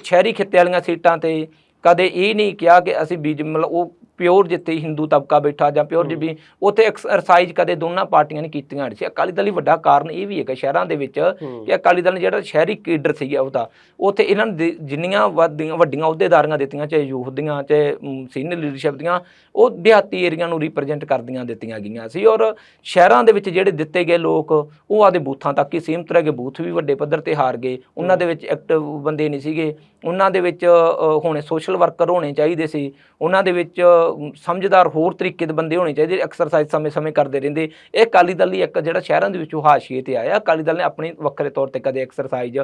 ਸ਼ਹਿਰੀ ਖਿੱਤੇ ਵਾਲੀਆਂ ਸੀਟਾਂ ਤੇ ਕਦੇ ਇਹ ਨਹੀਂ ਕਿਹਾ ਕਿ ਅਸੀਂ ਬੀਜ ਮਤਲਬ ਉਹ ਪਿਓਰ ਜਿੱਤੇ ਹਿੰਦੂ ਤਬਕਾ ਬੈਠਾ ਜਾਂ ਪਿਓਰ ਜਿਵੇਂ ਉੱਥੇ ਐਕਸਰਸਾਈਜ਼ ਕਦੇ ਦੋਨਾਂ ਪਾਰਟੀਆਂ ਨੇ ਕੀਤੀਆਂ ਨਹੀਂ ਸੀ। ਅਕਾਲੀ ਦਲ ਹੀ ਵੱਡਾ ਕਾਰਨ ਇਹ ਵੀ ਹੈਗਾ ਸ਼ਹਿਰਾਂ ਦੇ ਵਿੱਚ ਹੂੰ। ਕਿ ਅਕਾਲੀ ਦਲ ਨੇ ਜਿਹੜਾ ਸ਼ਹਿਰੀ ਕੇਡਰ ਸੀਗਾ ਉਹਦਾ ਉੱਥੇ ਇਹਨਾਂ ਨੂੰ ਜਿੰਨੀਆਂ ਵੱਡੀਆਂ ਵੱਡੀਆਂ ਅਹੁਦੇਦਾਰੀਆਂ ਦਿੱਤੀਆਂ ਚਾਹੇ ਯੂਥ ਦੀਆਂ ਚਾਹੇ ਸੀਨੀਅਰ ਲੀਡਰਸ਼ਿਪ ਦੀਆਂ ਉਹ ਦਿਹਾਤੀ ਏਰੀਆ ਨੂੰ ਰਿਪਰੈਜ਼ੈਂਟ ਕਰਦੀਆਂ ਦਿੱਤੀਆਂ ਗਈਆਂ ਸੀ। ਔਰ ਸ਼ਹਿਰਾਂ ਦੇ ਵਿੱਚ ਜਿਹੜੇ ਦਿੱਤੇ ਗਏ ਲੋਕ ਉਹ ਆਦੇ ਬੂਥਾਂ ਤੱਕ ਹੀ ਸੀਮਤ ਰਹਿ ਗਏ। ਬੂਥ ਵੀ ਵੱਡੇ ਪੱਧਰ ਤੇ ਹਾਰ ਗਏ। ਉਹਨਾਂ ਦੇ ਵਿੱਚ ਐਕਟਿਵ ਬੰਦੇ ਨਹੀਂ ਸੀਗੇ। ਉਹਨਾਂ ਦੇ ਵਿੱਚ ਹੋਣੇ ਸੋਸ਼ਲ ਵਰਕਰ ਹੋਣੇ ਚਾਹੀਦੇ ਸੀ। ਉਹਨਾਂ ਦੇ ਵਿੱਚ ਸਮਝਦਾਰ ਹੋਰ ਤਰੀਕੇ ਦੇ ਬੰਦੇ ਹੋਣੇ ਚਾਹੀਦੇ ਐਕਸਰਸਾਈਜ਼ ਸਮੇਂ-ਸਮੇਂ ਕਰਦੇ ਰਹਿੰਦੇ। ਇਹ ਅਕਾਲੀ ਦਲ ਹੀ ਇੱਕ ਜਿਹੜਾ ਸ਼ਹਿਰਾਂ ਦੇ ਵਿੱਚੋਂ ਹਾਸ਼ੀਏ ਤੇ ਆਇਆ। ਅਕਾਲੀ ਦਲ ਨੇ ਆਪਣੀ ਵੱਖਰੇ ਤੌਰ ਤੇ ਕਦੇ ਐਕਸਰਸਾਈਜ਼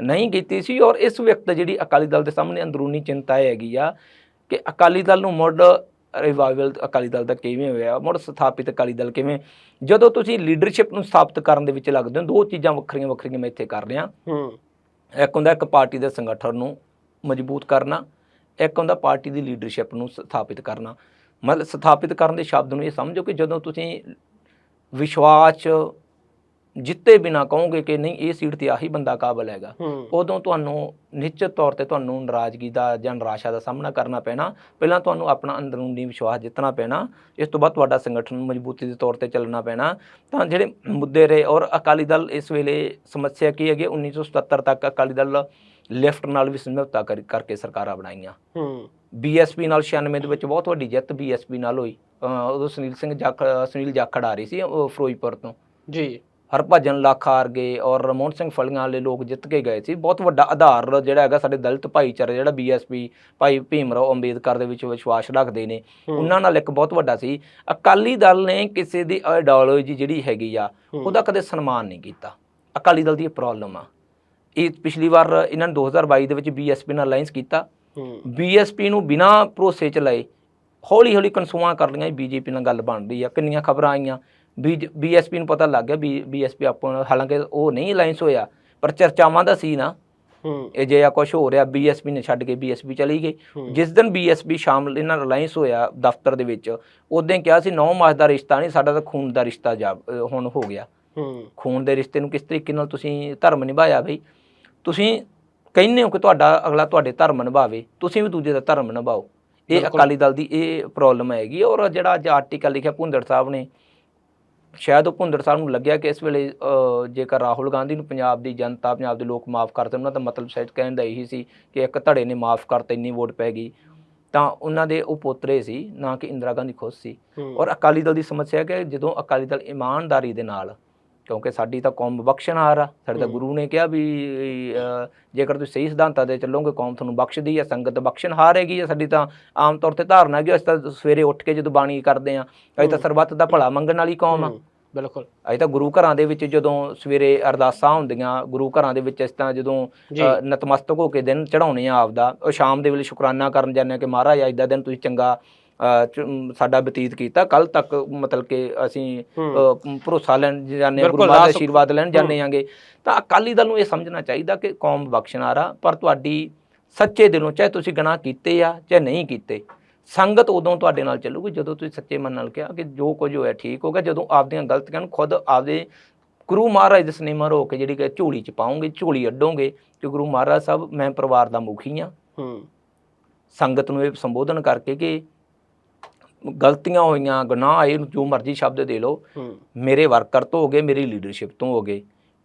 ਨਹੀਂ ਕੀਤੀ ਸੀ ਔਰ ਇਸ ਵਕਤ ਜਿਹੜੀ ਅਕਾਲੀ ਦਲ ਦੇ ਸਾਹਮਣੇ ਅੰਦਰੂਨੀ ਚਿੰਤਾ ਹੈਗੀ ਆ ਕਿ ਅਕਾਲੀ ਦਲ ਨੂੰ ਮੁੜ ਰਿਵਾਈਵਲ ਅਕਾਲੀ ਦਲ ਦਾ ਕਿਵੇਂ ਹੋਇਆ ਮੁੜ ਸਥਾਪਿਤ ਅਕਾਲੀ ਦਲ ਕਿਵੇਂ? ਜਦੋਂ ਤੁਸੀਂ ਲੀਡਰਸ਼ਿਪ ਨੂੰ ਸਥਾਪਿਤ ਕਰਨ ਦੇ ਵਿੱਚ ਲੱਗਦੇ ਹੋ ਦੋ ਚੀਜ਼ਾਂ ਵੱਖਰੀਆਂ ਵੱਖਰੀਆਂ ਮੈਂ ਇੱਥੇ ਕਰ ਰਿਹਾ। ਹੂੰ। ਇੱਕ ਹੁੰਦਾ ਇੱਕ ਪਾਰਟੀ ਦੇ ਸੰਗਠਨ ਨੂੰ ਮਜ਼ਬੂਤ ਕਰਨਾ ਇੱਕ ਹੁੰਦਾ ਪਾਰਟੀ ਦੀ ਲੀਡਰਸ਼ਿਪ ਨੂੰ ਸਥਾਪਿਤ ਕਰਨਾ। ਮਤਲਬ ਸਥਾਪਿਤ ਕਰਨ ਦੇ ਸ਼ਬਦ ਨੂੰ ਇਹ ਸਮਝੋ ਕਿ ਜਦੋਂ ਤੁਸੀਂ ਵਿਸ਼ਵਾਸ ਜਿੱਤੇ ਬਿਨਾ ਕਹੋਗੇ ਕਿ ਨਹੀਂ ਇਹ ਸੀਟ ਤੇ ਆਹੀ ਬੰਦਾ ਕਾਬਲ ਹੈਗਾ ਉਦੋਂ ਤੁਹਾਨੂੰ ਨਿਸ਼ਚਿਤ ਤੌਰ ਤੇ ਤੁਹਾਨੂੰ ਨਾਰਾਜ਼ਗੀ ਦਾ ਜਾਂ ਨਿਰਾਸ਼ਾ ਦਾ ਸਾਹਮਣਾ ਕਰਨਾ ਪੈਣਾ। ਪਹਿਲਾਂ ਤੁਹਾਨੂੰ ਆਪਣਾ ਅੰਦਰੂਨੀ ਵਿਸ਼ਵਾਸ ਜਿੱਤਣਾ ਪੈਣਾ। ਇਸ ਤੋਂ ਬਾਅਦ ਤੁਹਾਡਾ ਸੰਗਠਨ ਮਜ਼ਬੂਤੀ ਦੇ ਤੌਰ ਤੇ ਚੱਲਣਾ ਪੈਣਾ। ਤਾਂ ਜਿਹੜੇ ਮੁੱਦੇ ਰਹੇ ਔਰ ਅਕਾਲੀ ਦਲ ਇਸ ਵੇਲੇ ਸਮੱਸਿਆ ਕੀ ਹੈਗੀ 1977 ਤੱਕ ਅਕਾਲੀ ਦਲ ਲੈਫਟ ਨਾਲ ਵੀ ਸਮਝੌਤਾ ਕਰ- ਕਰਕੇ ਸਰਕਾਰਾਂ ਬਣਾਈਆਂ। ਹੂੰ। ਬੀਐਸਪੀ ਨਾਲ 96 ਦੇ ਵਿੱਚ ਬਹੁਤ ਵੱਡੀ ਜਿੱਤ ਬੀਐਸਪੀ ਨਾਲ ਹੋਈ। ਉਦੋਂ ਸੁਨੀਲ ਸਿੰਘ ਜਾਖ ਸੁਨੀਲ ਜਾਖੜ ਆ ਰਹੀ ਸੀ ਫਿਰੋਜ਼ਪੁਰ ਤੋਂ। ਜੀ। ਹਰਭਜਨ ਲਾਖਾ ਹਾਰ ਗਏ ਔਰ ਰਮੋਹਨ ਸਿੰਘ ਫਲੀਆਂ ਵਾਲੇ ਲੋਕ ਜਿੱਤ ਕੇ ਗਏ ਸੀ। ਬਹੁਤ ਵੱਡਾ ਆਧਾਰ ਜਿਹੜਾ ਹੈਗਾ ਸਾਡੇ ਦਲਿਤ ਭਾਈਚਾਰਾ ਜਿਹੜਾ ਬੀਐਸਪੀ ਭਾਈ ਭੀਮਰਾਓ ਅੰਬੇਦਕਰ ਦੇ ਵਿੱਚ ਵਿਸ਼ਵਾਸ ਰੱਖਦੇ ਨੇ। ਉਹਨਾਂ ਨਾਲ ਇੱਕ ਬਹੁਤ ਵੱਡਾ ਸੀ। ਅਕਾਲੀ ਦਲ ਨੇ ਕਿਸੇ ਦੀ ਆਈਡੀਓਲੋਜੀ ਜਿਹੜੀ ਹੈਗੀ ਆ। ਉਹਦਾ ਕਦੇ ਸਨਮਾਨ ਨਹੀਂ ਕੀਤਾ। ਅਕਾਲੀ ਦਲ ਦੀ ਇਹ ਪ੍ਰੋਬਲਮ ਆ। ਇਹ ਪਿਛਲੀ ਵਾਰ ਇਹਨਾਂ ਨੇ 2022 ਦੇ ਵਿੱਚ ਬੀਐਸਪੀ ਨਾਲ ਅਲਾਈਅੰਸ ਕੀਤਾ। ਬੀਐਸਪੀ ਨੂੰ ਬਿਨਾਂ ਭਰੋਸੇ ਚ ਲਏ ਹੌਲੀ ਹੌਲੀ ਕਨਸੂਆਂ ਕਰ ਲਈਆਂ ਬੀਜੇਪੀ ਨਾਲ ਗੱਲ ਬਣ ਰਹੀ ਆ ਕਿੰਨੀਆਂ ਖਬਰਾਂ ਆਈਆਂ। ਬੀਐਸਪੀ ਨੂੰ ਪਤਾ ਲੱਗ ਗਿਆ ਬੀਐਸਪੀ ਆਪਾਂ ਹਾਲਾਂਕਿ ਉਹ ਨਹੀਂ ਅਲਾਈਅੰਸ ਹੋਇਆ ਪਰ ਚਰਚਾਵਾਂ ਦਾ ਸੀ ਨਾ ਇਹ ਜੇ ਆ ਕੁਝ ਹੋ ਰਿਹਾ ਬੀਐਸਪੀ ਨੇ ਛੱਡ ਕੇ ਬੀਐਸਪੀ ਚਲੀ ਗਈ। ਜਿਸ ਦਿਨ ਬੀਐਸਪੀ ਸ਼ਾਮਲ ਇਹਨਾਂ ਨਾਲ ਅਲਾਈਅੰਸ ਹੋਇਆ ਦਫ਼ਤਰ ਦੇ ਵਿੱਚ ਉਦੋਂ ਕਿਹਾ ਸੀ ਨੌ ਮਾਸ ਦਾ ਰਿਸ਼ਤਾ ਨਹੀਂ ਸਾਡਾ ਤਾਂ ਖੂਨ ਦਾ ਰਿਸ਼ਤਾ ਹੁਣ ਹੋ ਗਿਆ। ਹੂੰ। ਖੂਨ ਦੇ ਰਿਸ਼ਤੇ ਨੂੰ ਕਿਸ ਤਰੀਕੇ ਨਾਲ ਤੁਸੀਂ ਧਰਮ ਨਿਭਾਇਆ ਬਈ? ਤੁਸੀਂ ਕਹਿੰਦੇ ਹੋ ਕਿ ਤੁਹਾਡਾ ਅਗਲਾ ਤੁਹਾਡੇ ਧਰਮ ਨਿਭਾਵੇ ਤੁਸੀਂ ਵੀ ਦੂਜੇ ਦਾ ਧਰਮ ਨਿਭਾਓ ਇਹ। ਅਕਾਲੀ ਦਲ ਦੀ ਇਹ ਪ੍ਰੋਬਲਮ ਹੈਗੀ ਔਰ ਜਿਹੜਾ ਅੱਜ ਆਰਟੀਕਲ ਲਿਖਿਆ ਭੁੰਦੜ ਸਾਹਿਬ ਨੇ ਸ਼ਾਇਦ ਉਹ ਭੁੰਦੜ ਸਾਹਿਬ ਨੂੰ ਲੱਗਿਆ ਕਿ ਇਸ ਵੇਲੇ ਜੇਕਰ ਰਾਹੁਲ ਗਾਂਧੀ ਨੂੰ ਪੰਜਾਬ ਦੀ ਜਨਤਾ ਪੰਜਾਬ ਦੇ ਲੋਕ ਮਾਫ ਕਰ ਦੇਣ ਉਹਨਾਂ ਦਾ ਮਤਲਬ ਸ਼ਾਇਦ ਕਹਿਣ ਦਾ ਇਹੀ ਸੀ ਕਿ ਇੱਕ ਧੜੇ ਨੇ ਮਾਫ ਕਰਤਾ ਇੰਨੀ ਵੋਟ ਪੈ ਗਈ ਤਾਂ ਉਹਨਾਂ ਦੇ ਉਹ ਪੋਤਰੇ ਸੀ ਨਾ ਕਿ ਇੰਦਰਾ ਗਾਂਧੀ ਖੁਦ ਸੀ। ਔਰ ਅਕਾਲੀ ਦਲ ਦੀ ਸਮੱਸਿਆ ਹੈ ਕਿ ਜਦੋਂ ਅਕਾਲੀ ਦਲ ਇਮਾਨਦਾਰੀ ਦੇ ਨਾਲ ਕਿਉਂਕਿ ਸਾਡੀ ਤਾਂ ਕੌਮ ਬਖਸ਼ਣਹਾਰ ਆ। ਸਾਡੇ ਤਾਂ। ਗੁਰੂ ਨੇ ਕਿਹਾ ਵੀ ਜੇਕਰ ਤੁਸੀਂ ਸਹੀ ਸਿਧਾਂਤਾਂ ਤੇ ਚੱਲੋਗੇ ਕੌਮ ਤੁਹਾਨੂੰ ਬਖਸ਼ਦੀ ਹੈ ਸੰਗਤ ਬਖਸ਼ਣਹਾਰ ਹੈਗੀ ਹੈ ਸਾਡੀ ਤਾਂ ਆਮ ਤੌਰ ਤੇ ਧਾਰਨਾ ਹੈਗੀ ਅਸੀਂ ਤਾਂ ਸਵੇਰੇ ਉੱਠ ਕੇ ਜਦੋਂ ਬਾਣੀ ਕਰਦੇ ਆ ਅਸੀਂ ਤਾਂ। ਸਰਬੱਤ ਦਾ ਭਲਾ ਮੰਗਣ ਵਾਲੀ ਕੌਮ ਆ। ਬਿਲਕੁਲ। ਅਸੀਂ ਤਾਂ ਗੁਰੂ ਘਰਾਂ ਦੇ ਵਿੱਚ ਜਦੋਂ ਸਵੇਰੇ ਅਰਦਾਸਾਂ ਹੁੰਦੀਆਂ ਗੁਰੂ ਘਰਾਂ ਦੇ ਵਿੱਚ ਇਸ ਤਰ੍ਹਾਂ ਜਦੋਂ ਨਤਮਸਤਕ ਹੋ ਕੇ ਦਿਨ ਚੜਾਉਣੇ ਆ ਆਪਦਾ ਉਹ ਸ਼ਾਮ ਦੇ ਵੇਲੇ ਸ਼ੁਕਰਾਨਾ ਕਰਨ ਜਾਂਦੇ ਆ ਕਿ ਮਹਾਰਾਜ ਅੱਜ ਦਾ ਦਿਨ ਤੁਸੀਂ ਚੰਗਾ ਸਾਡਾ ਬਤੀਤ ਕੀਤਾ। ਕੱਲ ਤੱਕ ਮਤਲਬ ਕਿ ਅਸੀਂ ਭਰੋਸਾ ਲੈਣ ਜਾਂਦੇ ਗੁਰੂ ਮਹਾਰਾਜ ਦਾ ਆਸ਼ੀਰਵਾਦ ਲੈਣ ਜਾਂਦੇ ਆਂਗੇ। ਤਾਂ ਅਕਾਲੀ ਦਲ ਨੂੰ ਇਹ ਸਮਝਣਾ ਚਾਹੀਦਾ ਕਿ ਕੌਮ ਬਖਸ਼ਨਾਰਾ ਪਰ ਤੁਹਾਡੀ ਸੱਚੇ ਦਿਲੋਂ ਚਾਹੇ ਤੁਸੀਂ ਗੁਨਾਹ ਕੀਤੇ ਆ ਚਾਹੇ ਨਹੀਂ ਕੀਤੇ ਸੰਗਤ ਉਦੋਂ ਤੁਹਾਡੇ ਨਾਲ ਚੱਲੂਗੀ ਜਦੋਂ ਤੁਸੀਂ ਸੱਚੇ ਮਨ ਨਾਲ ਕਿਹਾ ਕਿ ਜੋ ਕੁਝ ਹੋਇਆ ਠੀਕ ਹੋ ਗਿਆ ਜਦੋਂ ਆਪਦੀਆਂ ਗਲਤੀਆਂ ਨੂੰ ਖੁਦ ਆਪਦੇ ਗੁਰੂ ਮਹਾਰਾਜ ਦੇ ਸਨੇਮਰ ਹੋ ਕੇ ਜਿਹੜੀ ਕਿ ਝੋਲੀ ਚ ਪਾਉਂਗੇ ਝੋਲੀ ਅੱਡੋਗੇ ਕਿ ਗੁਰੂ ਮਹਾਰਾਜ ਸਾਹਿਬ ਮੈਂ ਪਰਿਵਾਰ ਦਾ ਮੁਖੀ ਆ। ਹੂੰ। ਸੰਗਤ ਨੂੰ ਇਹ ਸੰਬੋਧਨ ਕਰਕੇ ਕਿ ਗਲਤੀਆਂ ਹੋਈਆਂ ਗੁਨਾਹ ਆਏ ਨੂੰ ਜੋ ਮਰਜ਼ੀ ਸ਼ਬਦ ਦੇ ਲਓ ਮੇਰੇ ਵਰਕਰ ਤੋਂ ਹੋ ਗਏ ਮੇਰੀ ਲੀਡਰਸ਼ਿਪ ਤੋਂ ਹੋ ਗਏ।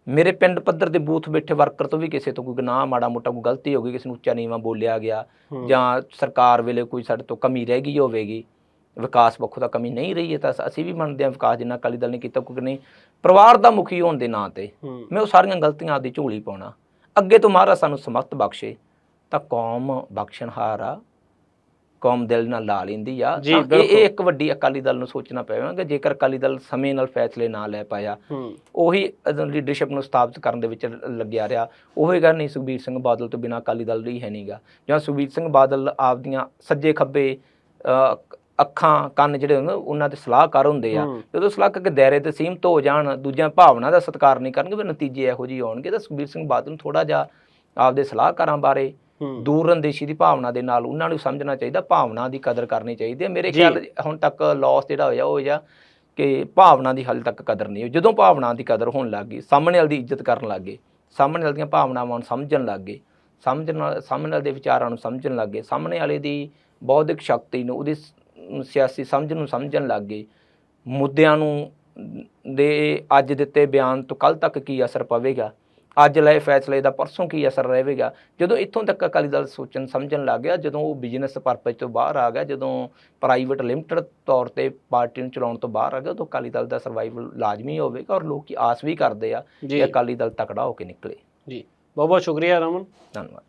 ਮੇਰੇ ਪਿੰਡ ਪੱਧਰ ਦੇ ਬੂਥ ਬੈਠੇ ਵਰਕਰ ਤੋਂ ਵੀ ਕਿਸੇ ਤੋਂ ਕੋਈ ਗੁਨਾਹ ਮਾੜਾ ਮੋਟਾ ਕੋਈ ਗਲਤੀ ਹੋ ਗਈ ਕਿਸੇ ਨੂੰ ਉੱਚਾ ਨੀਵਾਂ ਬੋਲਿਆ ਗਿਆ। ਜਾਂ ਸਰਕਾਰ ਵੇਲੇ ਕੋਈ ਸਾਡੇ ਤੋਂ ਕਮੀ ਰਹਿ ਗਈ ਹੋਵੇਗੀ ਵਿਕਾਸ ਪੱਖੋਂ ਤਾਂ ਕਮੀ ਨਹੀਂ ਰਹੀ ਹੈ ਤਾਂ ਅਸੀਂ ਵੀ ਮੰਨਦੇ ਹਾਂ ਵਿਕਾਸ ਜਿੰਨਾ ਅਕਾਲੀ ਦਲ ਨੇ ਕੀਤਾ ਕਿਉਂਕਿ ਨਹੀਂ। ਪਰਿਵਾਰ ਦਾ ਮੁਖੀ ਹੋਣ ਦੇ ਨਾਂ ਤੇ ਮੈਂ ਉਹ ਸਾਰੀਆਂ ਗਲਤੀਆਂ ਆਪਦੀ ਝੋਲੀ ਪਾਉਣਾ। ਅੱਗੇ ਤੋਂ ਮਹਾਰਾਜ ਸਾਨੂੰ ਸਮਰਥ ਬਖਸ਼ੇ ਤਾਂ ਕੌਮ ਬਖਸ਼ਣਹਾਰ ਆ। ਕੌਮ ਦਿਲ ਨਾਲ ਲਾ ਲੈਂਦੀ ਆ ਤਾਂ ਇਹ। ਇਹ ਇੱਕ ਵੱਡੀ ਅਕਾਲੀ ਦਲ ਨੂੰ ਸੋਚਣਾ ਪਵੇਗਾ ਜੇਕਰ ਅਕਾਲੀ ਦਲ ਸਮੇਂ ਨਾਲ ਫੈਸਲੇ ਨਾ ਲੈ ਪਾਇਆ। ਉਹੀ ਲੀਡਰਸ਼ਿਪ ਨੂੰ ਸਥਾਪਿਤ ਕਰਨ ਦੇ ਵਿੱਚ ਲੱਗਿਆ ਰਿਹਾ। ਉਹੀ ਗੱਲ ਨਹੀਂ ਸੁਖਬੀਰ ਸਿੰਘ ਬਾਦਲ ਤੋਂ ਬਿਨਾਂ ਅਕਾਲੀ ਦਲ ਹੀ ਹੈ ਨਹੀਂਗਾ ਜਾਂ ਸੁਖਬੀਰ ਸਿੰਘ ਬਾਦਲ ਆਪਦੀਆਂ ਸੱਜੇ ਖੱਬੇ ਅੱਖਾਂ ਕੰਨ ਜਿਹੜੇ ਹੁੰਦੇ ਉਹਨਾਂ ਦੇ ਸਲਾਹਕਾਰ ਹੁੰਦੇ ਆ। ਜਦੋਂ ਸਲਾਹ ਕਰਕੇ ਦਾਇਰੇ ਤੇ ਸੀਮਤ ਹੋ ਜਾਣ ਦੂਜਿਆਂ ਭਾਵਨਾ ਦਾ ਸਤਿਕਾਰ ਨਹੀਂ ਕਰਨਗੇ ਫਿਰ ਨਤੀਜੇ ਇਹੋ ਜਿਹੇ ਆਉਣਗੇ। ਤਾਂ ਸੁਖਬੀਰ ਸਿੰਘ ਬਾਦਲ ਨੂੰ ਥੋੜਾ ਜਿਹਾ ਆਪਦੇ ਸਲਾਹਕਾਰਾਂ ਬਾਰੇ ਹੂੰ। ਦੂਰਅੰਦੇਸ਼ੀ ਦੀ ਭਾਵਨਾ ਦੇ ਨਾਲ ਉਹਨਾਂ ਨੂੰ ਸਮਝਣਾ ਚਾਹੀਦਾ ਭਾਵਨਾ ਦੀ ਕਦਰ ਕਰਨੀ ਚਾਹੀਦੀ ਹੈ। ਮੇਰੇ। ਖਿਆਲ ਹੁਣ ਤੱਕ ਲਾਸ ਜਿਹੜਾ ਹੋਇਆ ਉਹ ਜਾਂ ਕਿ ਭਾਵਨਾ ਦੀ ਹਾਲੇ ਤੱਕ ਕਦਰ ਨਹੀਂ ਹੋਈ। ਜਦੋਂ ਭਾਵਨਾ ਦੀ ਕਦਰ ਹੋਣ ਲੱਗ ਗਈ ਸਾਹਮਣੇ ਵਾਲੀ ਦੀ ਇੱਜ਼ਤ ਕਰਨ ਲੱਗ ਗਏ ਸਾਹਮਣੇ ਵਾਲੀ ਦੀਆਂ ਭਾਵਨਾਵਾਂ ਨੂੰ ਸਮਝਣ ਲੱਗ ਗਏ ਸਮਝਣ ਨਾਲ ਸਾਹਮਣੇ ਵਾਲੇ ਦੇ ਵਿਚਾਰਾਂ ਨੂੰ ਸਮਝਣ ਲੱਗ ਗਏ ਸਾਹਮਣੇ ਵਾਲੇ ਦੀ ਬੌਧਿਕ ਸ਼ਕਤੀ ਨੂੰ ਉਹਦੀ ਸਿਆਸੀ ਸਮਝ ਨੂੰ ਸਮਝਣ ਲੱਗ ਗਏ। ਮੁੱਦਿਆਂ ਨੂੰ ਦੇ ਅੱਜ ਦਿੱਤੇ ਬਿਆਨ ਤੋਂ ਕੱਲ ਤੱਕ ਕੀ ਅਸਰ ਪਵੇਗਾ? ਅੱਜ ਲਏ ਫੈਸਲੇ ਦਾ ਪਰਸੋਂ ਕੀ ਅਸਰ ਰਹੇਗਾ ਜਦੋਂ ਇੱਥੋਂ ਤੱਕ ਅਕਾਲੀ ਦਲ ਸੋਚਣ ਸਮਝਣ ਲੱਗ ਗਿਆ ਜਦੋਂ ਉਹ ਬਿਜ਼ਨਸ ਪਰਪਸ ਤੋਂ ਬਾਹਰ ਆ ਗਿਆ ਜਦੋਂ ਪ੍ਰਾਈਵੇਟ ਲਿਮਟਿਡ ਤੌਰ ਤੇ ਪਾਰਟੀ ਨੂੰ ਚਲਾਉਣ ਤੋਂ ਬਾਹਰ ਆ ਗਿਆ ਉਦੋਂ ਅਕਾਲੀ ਦਲ ਦਾ ਸਰਵਾਈਵਲ ਲਾਜ਼ਮੀ ਹੋਵੇਗਾ ਔਰ ਲੋਕੀ ਆਸ ਵੀ ਕਰਦੇ ਆ ਕਿ ਅਕਾਲੀ ਦਲ ਤਕੜਾ ਹੋ ਕੇ ਨਿਕਲੇ। ਜੀ। ਬਹੁਤ ਬਹੁਤ ਸ਼ੁਕਰੀਆ ਰਮਨ। ਧੰਨਵਾਦ।